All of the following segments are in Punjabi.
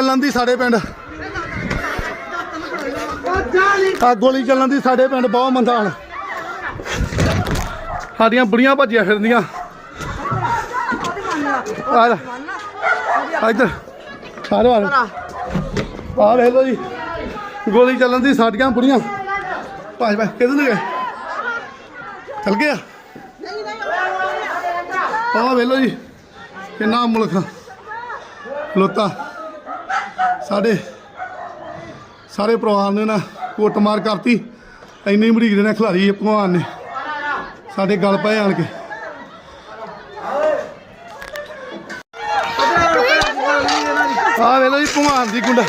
ਚੱਲਣ ਦੀ ਸਾਡੇ ਪਿੰਡ। ਆ ਗੋਲੀ ਚੱਲਣ ਦੀ ਸਾਡੇ ਪਿੰਡ, ਬਹੁਤ ਮੰਦਾ ਹਾਲ। ਸਾਡੀਆਂ ਬੁੜੀਆਂ ਭੱਜੀਆਂ ਫਿਰਦੀਆਂ। ਆ ਆ ਇੱਧਰ। ਸਾਰੇ ਵਾਲ ਆ ਵੇਖ ਲੋ ਜੀ। ਗੋਲੀ ਚੱਲਣ ਦੀ ਸਾਡੀਆਂ ਬੁੜੀਆਂ। ਭਾਜ ਭਾਜ ਕਿੱਧਰ ਗਏ? ਚਲ ਗਿਆ ਆ? ਵੇਖ ਲੋ ਜੀ, ਕਿੰਨਾ ਮੁਲਕ। ਲੋਤਾ ਸਾਡੇ ਸਾਰੇ ਪਰਿਵਾਰ ਨੇ ਨਾ ਕੁੱਟਮਾਰ ਕਰਤੀ। ਇੰਨੀ ਮਰੀਕ ਨੇ ਖਿਲਾਰੀ ਭਗਵਾਨ ਨੇ। ਸਾਡੇ ਗਲ ਪਏ ਆਣ ਕੇ। ਆ ਵੇਲੋ ਜੀ, ਭਗਵਾਨ ਦੀ ਗੁੰਡਾ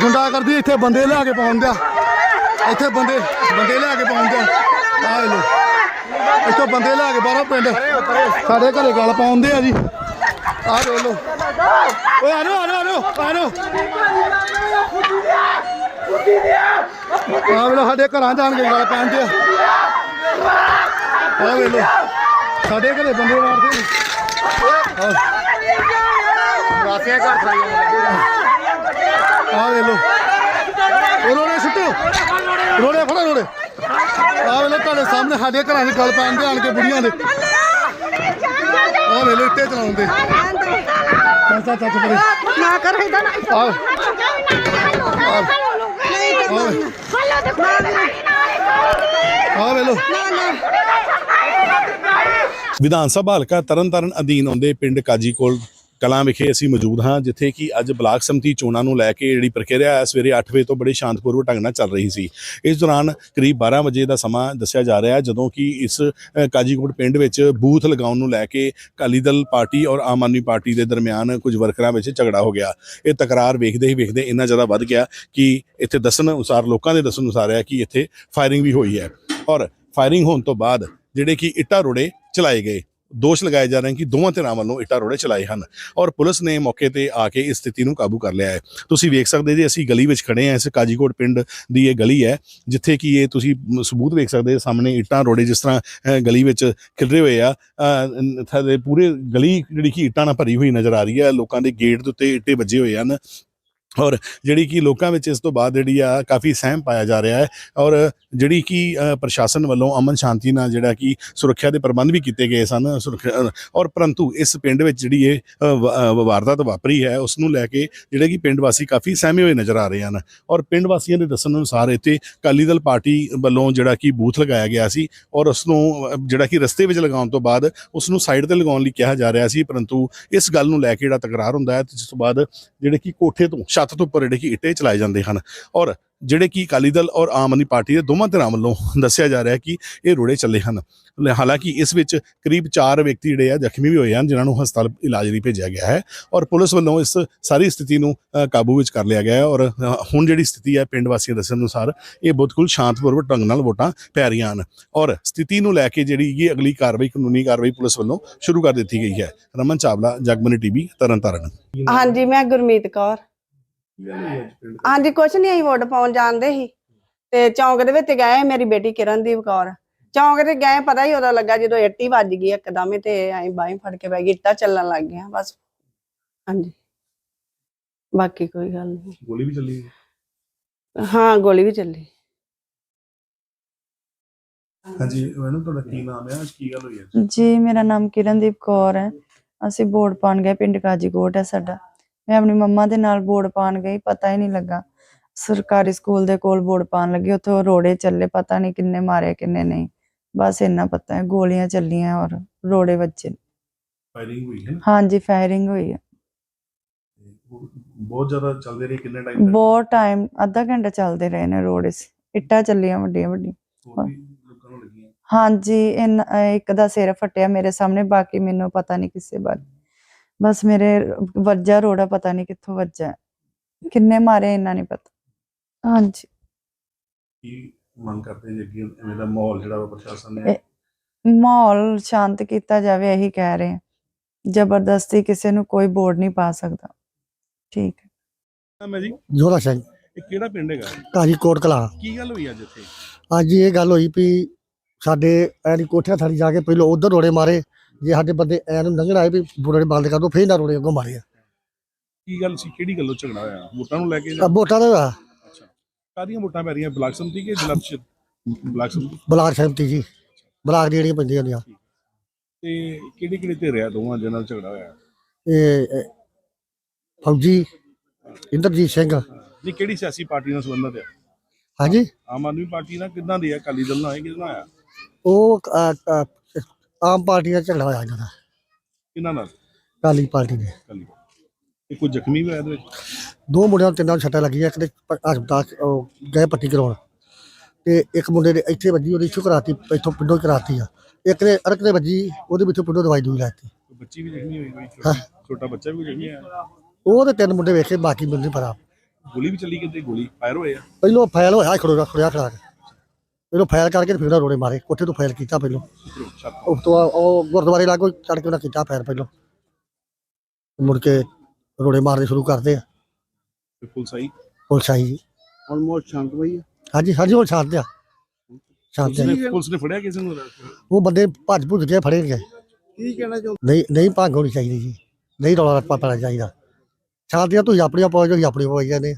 ਗੁੰਡਾ ਕਰਦੀ ਇੱਥੇ ਬੰਦੇ ਲਿਆ ਕੇ ਪਾਉਣ ਦਿਆ ਇੱਥੇ ਬੰਦੇ ਬੰਦੇ ਲਿਆ ਕੇ ਪਾਉਣ ਦਿਆ ਆ ਵੇਲੋ ਇੱਥੋਂ ਬੰਦੇ ਲਿਆ ਕੇ ਬਾਹਰੋਂ ਪਿੰਡ ਸਾਡੇ ਘਰੇ ਗੱਲ ਪਾਉਂਦੇ ਆ ਜੀ। ਆ ਵੇਲੋ ਓਏ ਆ ਰੋ ਆ ਰੋ ਆ ਵੇਲੋ ਸਾਡੇ ਘਰਾਂ ਜਾਣ ਕੇ ਗੱਲ ਪਾਉਂਦੇ ਆ ਆ ਵੇਲੋ ਸਾਡੇ ਘਰੇ ਬੰਦੇ ਮਾਰਦੇ ਨੇ ਰਾਤੀਆਂ ਘਰ ਖਾਈਆਂ ਆ ਵੇਲੋ ਰੋੜੇ ਸੁੱਟੋ। ਰੋੜੇ ਫੜੋ ਰੋੜੇ। ਆ ਵੇਲੋ ਤੁਹਾਡੇ ਸਾਹਮਣੇ ਸਾਡੇ ਘਰਾਂ ਦੀ ਗੱਲ ਪਾਉਂਦੇ ਆਣ ਕੇ ਬੁੜੀਆਂ ਦੇ। ਆ ਵੇਲੋ ਇੱਟੇ ਚਲਾਉਂਦੇ। ਚਾਚਾ ਚਾਚਾ ਪਰੇ ਨਾ ਕਰ ਇਹਦਾ ਨਾ ਆ ਆ ਵੇਲੋ। ਵਿਧਾਨ ਸਭਾ ਹਲਕਾ ਤਰਨਤਾਰਨ ਅਧੀਨ ਆਉਂਦੇ ਪਿੰਡ ਕਾਜੀ ਕੋਲ ਕਲਾਂ ਵਿਖੇ ਅਸੀਂ ਮੌਜੂਦ ਹਾਂ, ਜਿੱਥੇ ਕਿ ਅੱਜ ਬਲਾਕ ਸਮਤੀ ਚੋਣਾਂ ਨੂੰ ਲੈ ਕੇ ਜਿਹੜੀ ਪ੍ਰਕਿਰਿਆ ਹੈ, ਸਵੇਰੇ 8 ਵਜੇ ਤੋਂ ਬੜੇ ਸ਼ਾਂਤਪੂਰਵਕ ਢੰਗ ਨਾਲ ਚੱਲ ਰਹੀ ਸੀ। ਇਸ ਦੌਰਾਨ ਕਰੀਬ 12 ਵਜੇ ਦਾ ਸਮਾਂ ਦੱਸਿਆ ਜਾ ਰਿਹਾ ਹੈ, ਜਦੋਂ ਕਿ ਇਸ ਕਾਜੀਕੋਟ ਪਿੰਡ ਵਿੱਚ ਬੂਥ ਲਗਾਉਣ ਨੂੰ ਲੈ ਕੇ ਅਕਾਲੀ ਦਲ ਪਾਰਟੀ ਔਰ ਆਮ ਆਦਮੀ ਪਾਰਟੀ ਦੇ ਦਰਮਿਆਨ ਕੁਝ ਵਰਕਰਾਂ ਵਿੱਚ ਝਗੜਾ ਹੋ ਗਿਆ। ਇਹ ਤਕਰਾਰ ਵੇਖਦੇ ਹੀ ਵੇਖਦੇ ਇੰਨਾ ਜ਼ਿਆਦਾ ਵੱਧ ਗਿਆ ਕਿ ਇੱਥੇ ਦੱਸਣ ਅਨੁਸਾਰ, ਲੋਕਾਂ ਦੇ ਦੱਸਣ ਅਨੁਸਾਰ ਹੈ ਕਿ ਇੱਥੇ ਫਾਇਰਿੰਗ ਵੀ ਹੋਈ ਹੈ। ਔਰ ਫਾਇਰਿੰਗ ਹੋਣ ਤੋਂ ਬਾਅਦ ਜਿਹੜੇ ਕਿ ਇੱਟਾਂ ਰੋੜੇ ਚਲਾਏ ਗਏ। ਦੋਸ਼ ਲਗਾਏ ਜਾ ਰਹੇ ਹਨ ਕਿ ਦੋਵਾਂ ਧਿਰਾਂ ਵੱਲੋਂ ਇੱਟਾਂ ਰੋੜੇ ਚਲਾਏ ਹਨ ਔਰ ਪੁਲਿਸ ਨੇ ਮੌਕੇ ਤੇ ਆ ਕੇ ਇਸ ਸਥਿਤੀ ਨੂੰ ਕਾਬੂ ਕਰ ਲਿਆ ਹੈ। ਤੁਸੀਂ ਵੇਖ ਸਕਦੇ ਜੀ ਅਸੀਂ ਗਲੀ ਵਿੱਚ ਖੜੇ ਹਾਂ ਇਸ ਕਾਜੀਕੋਟ ਪਿੰਡ ਦੀ ਇਹ ਗਲੀ ਹੈ ਜਿੱਥੇ ਕਿ ਇਹ ਤੁਸੀਂ ਸਬੂਤ ਵੇਖ ਸਕਦੇ ਸਾਹਮਣੇ ਇੱਟਾਂ ਰੋੜੇ ਜਿਸ ਤਰ੍ਹਾਂ ਗਲੀ ਵਿੱਚ ਖਿਲਰੇ ਹੋਏ ਆ ਅ, ਪੂਰੇ ਗਲੀ ਜਿਹੜੀ ਕਿ ਇੱਟਾਂ ਨਾਲ ਭਰੀ ਹੋਈ ਨਜ਼ਰ ਆ ਰਹੀ ਹੈ ਲੋਕਾਂ ਦੇ ਗੇਟ ਦੇ ਉੱਤੇ ਇੱਟੇ ਵੱਜੇ ਹੋਏ ਹਨ। ਔਰ ਜਿਹੜੀ ਕਿ ਲੋਕਾਂ ਵਿੱਚ ਇਸ ਤੋਂ ਬਾਅਦ ਜਿਹੜੀ ਆ ਕਾਫੀ ਸਹਿਮ ਪਾਇਆ ਜਾ ਰਿਹਾ ਹੈ ਔਰ ਜਿਹੜੀ ਕਿ ਪ੍ਰਸ਼ਾਸਨ ਵੱਲੋਂ ਅਮਨ ਸ਼ਾਂਤੀ ਨਾਲ ਜਿਹੜਾ ਕਿ ਸੁਰੱਖਿਆ ਦੇ ਪ੍ਰਬੰਧ ਵੀ ਕੀਤੇ ਗਏ ਸਨ, ਸੁਰੱਖਿਆ, ਔਰ ਪਰੰਤੂ ਇਸ ਪਿੰਡ ਵਿੱਚ ਜਿਹੜੀ ਇਹ ਵਾਰਦਾਤ ਵਾਪਰੀ ਹੈ, ਉਸ ਨੂੰ ਲੈ ਕੇ ਜਿਹੜੇ ਕਿ ਪਿੰਡ ਵਾਸੀ ਕਾਫੀ ਸਹਿਮੇ ਹੋਏ ਨਜ਼ਰ ਆ ਰਹੇ ਹਨ। ਔਰ ਪਿੰਡ ਵਾਸੀਆਂ ਦੇ ਦੱਸਣ ਅਨੁਸਾਰ ਇੱਥੇ ਅਕਾਲੀ ਦਲ ਪਾਰਟੀ ਵੱਲੋਂ ਜਿਹੜਾ ਕਿ ਬੂਥ ਲਗਾਇਆ ਗਿਆ ਸੀ ਔਰ ਉਸ ਨੂੰ ਜਿਹੜਾ ਕਿ ਰਸਤੇ ਵਿੱਚ ਲਗਾਉਣ ਤੋਂ ਬਾਅਦ ਉਸ ਨੂੰ ਸਾਈਡ ਤੇ ਲਗਾਉਣ ਲਈ ਕਿਹਾ ਜਾ ਰਿਹਾ ਸੀ, ਪਰੰਤੂ ਇਸ ਗੱਲ ਨੂੰ ਲੈ ਕੇ ਜਿਹੜਾ ਤਕਰਾਰ ਹੁੰਦਾ ਹੈ, ਤੇ ਜਿਸ ਤੋਂ ਬਾਅਦ ਜਿਹੜੇ ਕਿ ਕੋਠੇ ਤੋਂ ਛੱਤ ਤੋਂ ਉੱਪਰ ਜਿਹੜੇ ਕਿ ਇੱਟੇ ਚਲਾਏ ਜਾਂਦੇ ਹਨ। ਔਰ ਜਿਹੜੇ ਕਿ ਅਕਾਲੀ ਦਲ ਔਰ ਆਮ ਆਦਮੀ ਪਾਰਟੀ ਦੇ ਦੋਵਾਂ ਧਿਰਾਂ ਵੱਲੋਂ ਦੱਸਿਆ ਜਾ ਰਿਹਾ ਕਿ ਇਹ ਰੋੜੇ ਚੱਲੇ ਹਨ। ਹਾਲਾਂਕਿ ਇਸ ਵਿੱਚ ਕਰੀਬ 4 ਵਿਅਕਤੀ ਜਿਹੜੇ ਆ ਜ਼ਖਮੀ ਵੀ ਹੋਏ ਹਨ, ਜਿਨ੍ਹਾਂ ਨੂੰ ਹਸਪਤਾਲ ਇਲਾਜ ਲਈ ਭੇਜਿਆ ਗਿਆ ਹੈ ਔਰ ਪੁਲਿਸ ਵੱਲੋਂ ਇਸ ਸਾਰੀ ਸਥਿਤੀ ਨੂੰ ਕਾਬੂ ਵਿੱਚ ਕਰ ਲਿਆ ਗਿਆ ਹੈ ਔਰ ਹੁਣ ਜਿਹੜੀ ਸਥਿਤੀ ਹੈ ਪਿੰਡ ਵਾਸੀਆਂ ਦੱਸਣ ਅਨੁਸਾਰ ਇਹ ਬਿਲਕੁਲ ਸ਼ਾਂਤਪੂਰਵਕ ਢੰਗ ਨਾਲ ਵੋਟਾਂ ਪੈ ਰਹੀਆਂ ਹਨ ਔਰ ਸਥਿਤੀ ਨੂੰ ਲੈ ਕੇ ਜਿਹੜੀ ਇਹ ਅਗਲੀ ਕਾਰਵਾਈ, ਕਾਨੂੰਨੀ ਕਾਰਵਾਈ ਪੁਲਿਸ ਵੱਲੋਂ ਸ਼ੁਰੂ ਕਰ ਦਿੱਤੀ ਗਈ ਹੈ। ਰਮਨ ਚਾਵਲਾ, ਜਗਮਨੀ ਟੀਵੀ, ਤਰਨਤਾਰਨ। ਹਾਂਜੀ, ਮੈਂ ਗੁਰਮੀਤ ਕੌਰ। ਹਾਂਜੀ ਕੁਛ ਨਹੀਂ ਅਸੀਂ ਵੋਟ ਪਾਉਣ ਜਾਂਦੇ ਸੀ। ਤੇ ਚੌਂਕ ਦੇ ਵਿੱਚ ਗਏ ਮੇਰੀ ਬੇਟੀ ਕਿਰਨਦੀਪ ਕੌਰ। ਚੌਂਕ ਤੇ ਗਏ ਪਤਾ ਹੀ ਉਹਦਾ ਲੱਗਾ ਜਦੋਂ ਇੱਟੀ ਵੱਜ ਗਈ ਇੱਕਦਮ ਹੀ ਤੇ ਐਂ ਬਾਹੀਂ ਫੜ ਕੇ ਬੈ ਗਈ ਇੱਟਾਂ ਚੱਲਣ ਲੱਗ ਗਈਆਂ ਬਸ। ਹਾਂਜੀ। ਬਾਕੀ ਕੋਈ ਗੱਲ ਨਹੀਂ ਗੋਲੀ ਵੀ ਚੱਲੀ? ਹਾਂ ਗੋਲੀ ਵੀ ਚੱਲੀ। ਹਾਂਜੀ ਮੈਨੂੰ ਤੁਹਾਡਾ ਕੀ ਨਾਮ ਹੈ? ਕੀ ਗੱਲ ਹੋਈ ਹੈ? ਜੀ ਮੇਰਾ ਨਾਮ ਕਿਰਨਦੀਪ ਕੌਰ ਹੈ। ਅਸੀਂ ਵੋਟ ਪਾਣ ਗਏ ਪਿੰਡ ਕਾਜੀਕੋਟ ਹੈ ਸਾਡਾ। ਮੈਂ ਆਪਣੀ ਮੰਮਾ ਦੇ ਨਾਲ ਵੋਟ ਪਾਣ ਗਈ ਪਤਾ ਹੀ ਨਹੀਂ ਲੱਗਾ। ਸਰਕਾਰੀ ਸਕੂਲ ਦੇ ਕੋਲ ਵੋਟ ਪਾਣ ਲੱਗੀ ਉੱਥੇ ਰੋੜੇ ਚੱਲੇ ਪਤਾ ਨਹੀਂ ਕਿੰਨੇ ਮਾਰੇ ਕਿੰਨੇ ਨਹੀਂ। ਬਸ ਇੰਨਾ ਪਤਾ ਹੈ ਗੋਲੀਆਂ ਚੱਲੀਆਂ ਔਰ ਰੋੜੇ ਵੱਜੇ। ਫਾਇਰਿੰਗ ਹੋਈ ਹੈ ਹਾਂਜੀ ਫਾਇਰਿੰਗ ਹੋਈ ਹੈ। ਬਹੁਤ ਜ਼ਿਆਦਾ ਚੱਲਦੇ ਰਹੇ ਕਿੰਨੇ ਟਾਈਮ ਬਹੁਤ ਟਾਈਮ ਅੱਧਾ ਘੰਟਾ ਚੱਲਦੇ ਰਹੇ ਨੇ ਰੋੜੇ ਇੱਟਾਂ ਚੱਲੀਆਂ ਵੱਡੀਆਂ ਵੱਡੀਆਂ। ਹਾਂਜੀ ਇੱਕ ਦਾ ਸਿਰ ਫਟਿਆ ਮੇਰੇ ਸਾਹਮਣੇ ਬਾਕੀ ਮੈਨੂੰ ਪਤਾ ਨਹੀਂ ਕਿਸੇ ਬਾਰੇ। ਬਸ ਮੇਰੇ ਵੱਜਾ ਰੋੜਾ ਪਤਾ ਨਹੀਂ ਕਿੱਥੋਂ ਵੱਜਾ। ਕਿੰਨੇ ਮਾਰੇ ਇੰਨਾ ਨਹੀਂ ਪਤਾ। ਹਾਂਜੀ। ਕੀ ਮੰਗ ਕਰਦੇ ਜੀ ਅੱਗੇ ਐਵੇਂ ਦਾ ਮਾਹੌਲ ਜਿਹੜਾ ਵਾ ਪ੍ਰਸ਼ਾਸਨ ਨੇ? ਮਾਹੌਲ ਸ਼ਾਂਤ ਕੀਤਾ ਜਾਵੇ ਇਹੀ ਕਹਿ ਰਹੇ ਜ਼ਬਰਦਸਤੀ ਕਿਸੇ ਨੂੰ ਕੋਈ ਬੋਰਡ ਨਹੀਂ ਪਾ ਸਕਦਾ। ਠੀਕ ਹੈ। ਮੈਂ ਜੀ? ਜੋਰਾ ਸਿੰਘ ਇਹ ਕਿਹੜਾ ਪਿੰਡ ਹੈਗਾ? ਕਾਜੀ ਕੋਟ ਕਲਾ। ਕੀ ਗੱਲ ਹੋਈ ਅੱਜ ਇੱਥੇ? ਅੱਜ ਇਹ ਗੱਲ ਹੋਈ ਵੀ ਸਾਡੇ ਐਨੀ ਕੋਠਿਆਂ ਥਾਲੀ ਜਾ ਕੇ ਪਹਿਲਾਂ ਉਧਰ ਰੋੜੇ ਮਾਰੇ। ਜੇ ਸਾਡੇ ਬੰਦੇ ਐ ਨੂੰ ਲੰਘਣ ਆਏ ਵੀ ਰੋੜੇ ਬੰਦ ਕਰ ਦੋ ਫੇਰ ਨਾ ਰੋੜੇ ਅੱਗੋਂ ਮਾਰੇ। ਕੀ ਗੱਲ ਸੀ? ਕਿਹੜੀ ਗੱਲੋਂ ਝਗੜਾ ਹੋਇਆ? ਵੋਟਾਂ ਨੂੰ ਲੈ ਕੇ ਆ ਵੋਟਾਂ ਦਾ। ਅੱਛਾ। ਕਾਦੀਆਂ ਵੋਟਾਂ ਪੈ ਰਹੀਆਂ? ਬਲਾਕ ਸੰਮਤੀ ਕੇ ਜ਼ਿਲ੍ਹਾ ਪਰਿਸ਼ਦ? ਬਲਾਕ ਸੰਮਤੀ। ਬਲਾਕ ਸਹਿਮਤੀ ਜੀ। ਬਲਾਕ ਦੀ ਜਿਹੜੀਆਂ ਪੈਂਦੀਆਂ ਨੇ ਤੇ ਕਿਹੜੀ ਕਿਹੜੀ ਤੇ ਰਿਹਾ ਦੋਵਾਂ ਦੇ ਨਾਲ ਝਗੜਾ ਹੋਇਆ? ਇਹ ਇਹ ਫੌਜੀ ਇੰਦਰਜੀਤ ਸਿੰਘ। ਨਹੀਂ ਕਿਹੜੀ ਸਿਆਸੀ ਪਾਰਟੀ ਨਾਲ ਸੰਬੰਧਤ ਹੈ ਹਾਂਜੀ। ਆਮ ਆਦਮੀ ਪਾਰਟੀ ਨਾਲ ਕਿੱਦਾਂ ਦੀ ਹੈ ਅਕਾਲੀ ਦਲ ਨਾਲ ਹੈ ਕਿਹਦੇ ਨਾਲ ਆਇਆ ਉਹ ਅ, ਅ, ਆਮ ਪਾਰਟੀ ਦਾ ਝਗੜਾ ਹੋਇਆ ਇਹਨਾਂ ਦਾ। ਕਿਹਨਾਂ ਨਾਲ? ਕਾਲੀ ਪਾਰਟੀ ਦੇ ਤੇ ਕੋਈ ਜ਼ਖਮੀ ਵੀ ਹੋਇਆ ਇਹਦੇ ਵਿੱਚ? ਦੋ ਮੁੰਡਿਆਂ ਨੂੰ ਤਿੰਨਾਂ ਨੂੰ ਸੱਟਾਂ ਲੱਗੀਆਂ ਇੱਕ ਦੇ ਪ- ਹਸਪਤਾਲ 'ਚ ਉਹ ਗਏ ਪੱਟੀ ਕਰਾਉਣ। ਤੇ ਇੱਕ ਮੁੰਡੇ ਦੇ ਇੱਥੇ ਵੱਜੀ ਉਹਦੀ ਇੱਥੋਂ ਕਰਾਤੀ ਇੱਥੋਂ ਪਿੰਡੋਂ ਹੀ ਕਰਾਤੀ ਆ। ਇੱਕ ਦੇ ਅਰਕ ਦੇ ਵੱਜੀ ਉਹਦੇ ਵਿੱਚੋਂ ਪਿੰਡੋਂ ਦਵਾਈ ਦੂਈ ਲਾਤੀ ਕੋਈ ਬੱਚੀ ਵੀ ਜ਼ਖਮੀ ਹੋਈ ਕੋਈ। ਛੋਟਾ- ਛੋਟਾ ਬੱਚਾ ਵੀ ਕੋਈ ਜ਼ਖਮੀ ਹੋਇਆ? ਉਹ ਤੇ ਤਿੰਨ ਮੁੰਡੇ ਵੇਖੇ ਬਾਕੀ ਮੈਨੂੰ ਨਹੀਂ ਪਤਾ। ਗੋਲੀ ਵੀ ਚੱਲੀ ਕਿਤੇ? ਗੋਲੀ ਫਾਇਰ ਹੋਏ ਆ? ਪਹਿਲੋਂ ਫਾਇਲ ਹੋਇਆ ਖੜੋਗਾ ਖੜਿਆ ਖੜਾ ਕੇ ਪਹਿਲੋਂ ਫਾਇਲ ਕਰਕੇ ਫਿਰ ਉਹਨਾਂ ਰੋੜੇ ਮਾਰੇ ਕੋਠੇ ਤੋਂ ਫਾਇਲ ਕੀਤਾ ਪਹਿਲੋਂ। ਉਸ ਤੋਂ ਬਾਅਦ ਉਹ ਗੁਰਦੁਆਰੇ ਲਾਗੋ ਚੜ ਕੇ ਉਹਨਾਂ ਕੀਤਾ ਫਾਇਲ ਪਹਿਲੋਂ। ਮੁੜ ਕੇ ਰੋੜੇ ਮਾਰਨੇ ਸ਼ੁਰੂ ਕਰਦੇ ਆ। ਤੇ ਪੁਲਿਸ ਆਈ? ਪੁਲਿਸ ਆਈ ਜੀ। ਆਲਮੋਸਟ ਸ਼ਾਂਤ ਹੋਈ ਹਾਂਜੀ ਹਾਂਜੀ ਹੁਣ ਸ਼ਾਂਤ ਆ। ਸ਼ਾਂਤ ਪੁਲਿਸ ਆ ਨੇ ਪੁਲਿਸ ਨੇ ਫੜਿਆ ਕਿਸੇ ਨੂੰ ਉਹ ਬੰਦੇ ਭੱਜ ਭੁੱਜ ਕੇ ਫੜੇ ਗਏ। ਕੀ ਕਹਿਣਾ ਚਾਹੁੰਦੇ ਨਹੀਂ ਨਹੀਂ ਭੰਗ ਹੋਣੀ ਚਾਹੀਦੀ ਜੀ। ਨਹੀਂ ਰੌਲਾ ਰੱਪਾ ਪੈਣਾ ਚਾਹੀਦਾ। ਸ਼ਾਂਤੀਆਂ ਤੁਸੀਂ ਆਪਣੀਆਂ ਪਾਓ ਜੋ ਆਪਣੀ ਪਾਈ ਜਾਂਦੇ ਆ।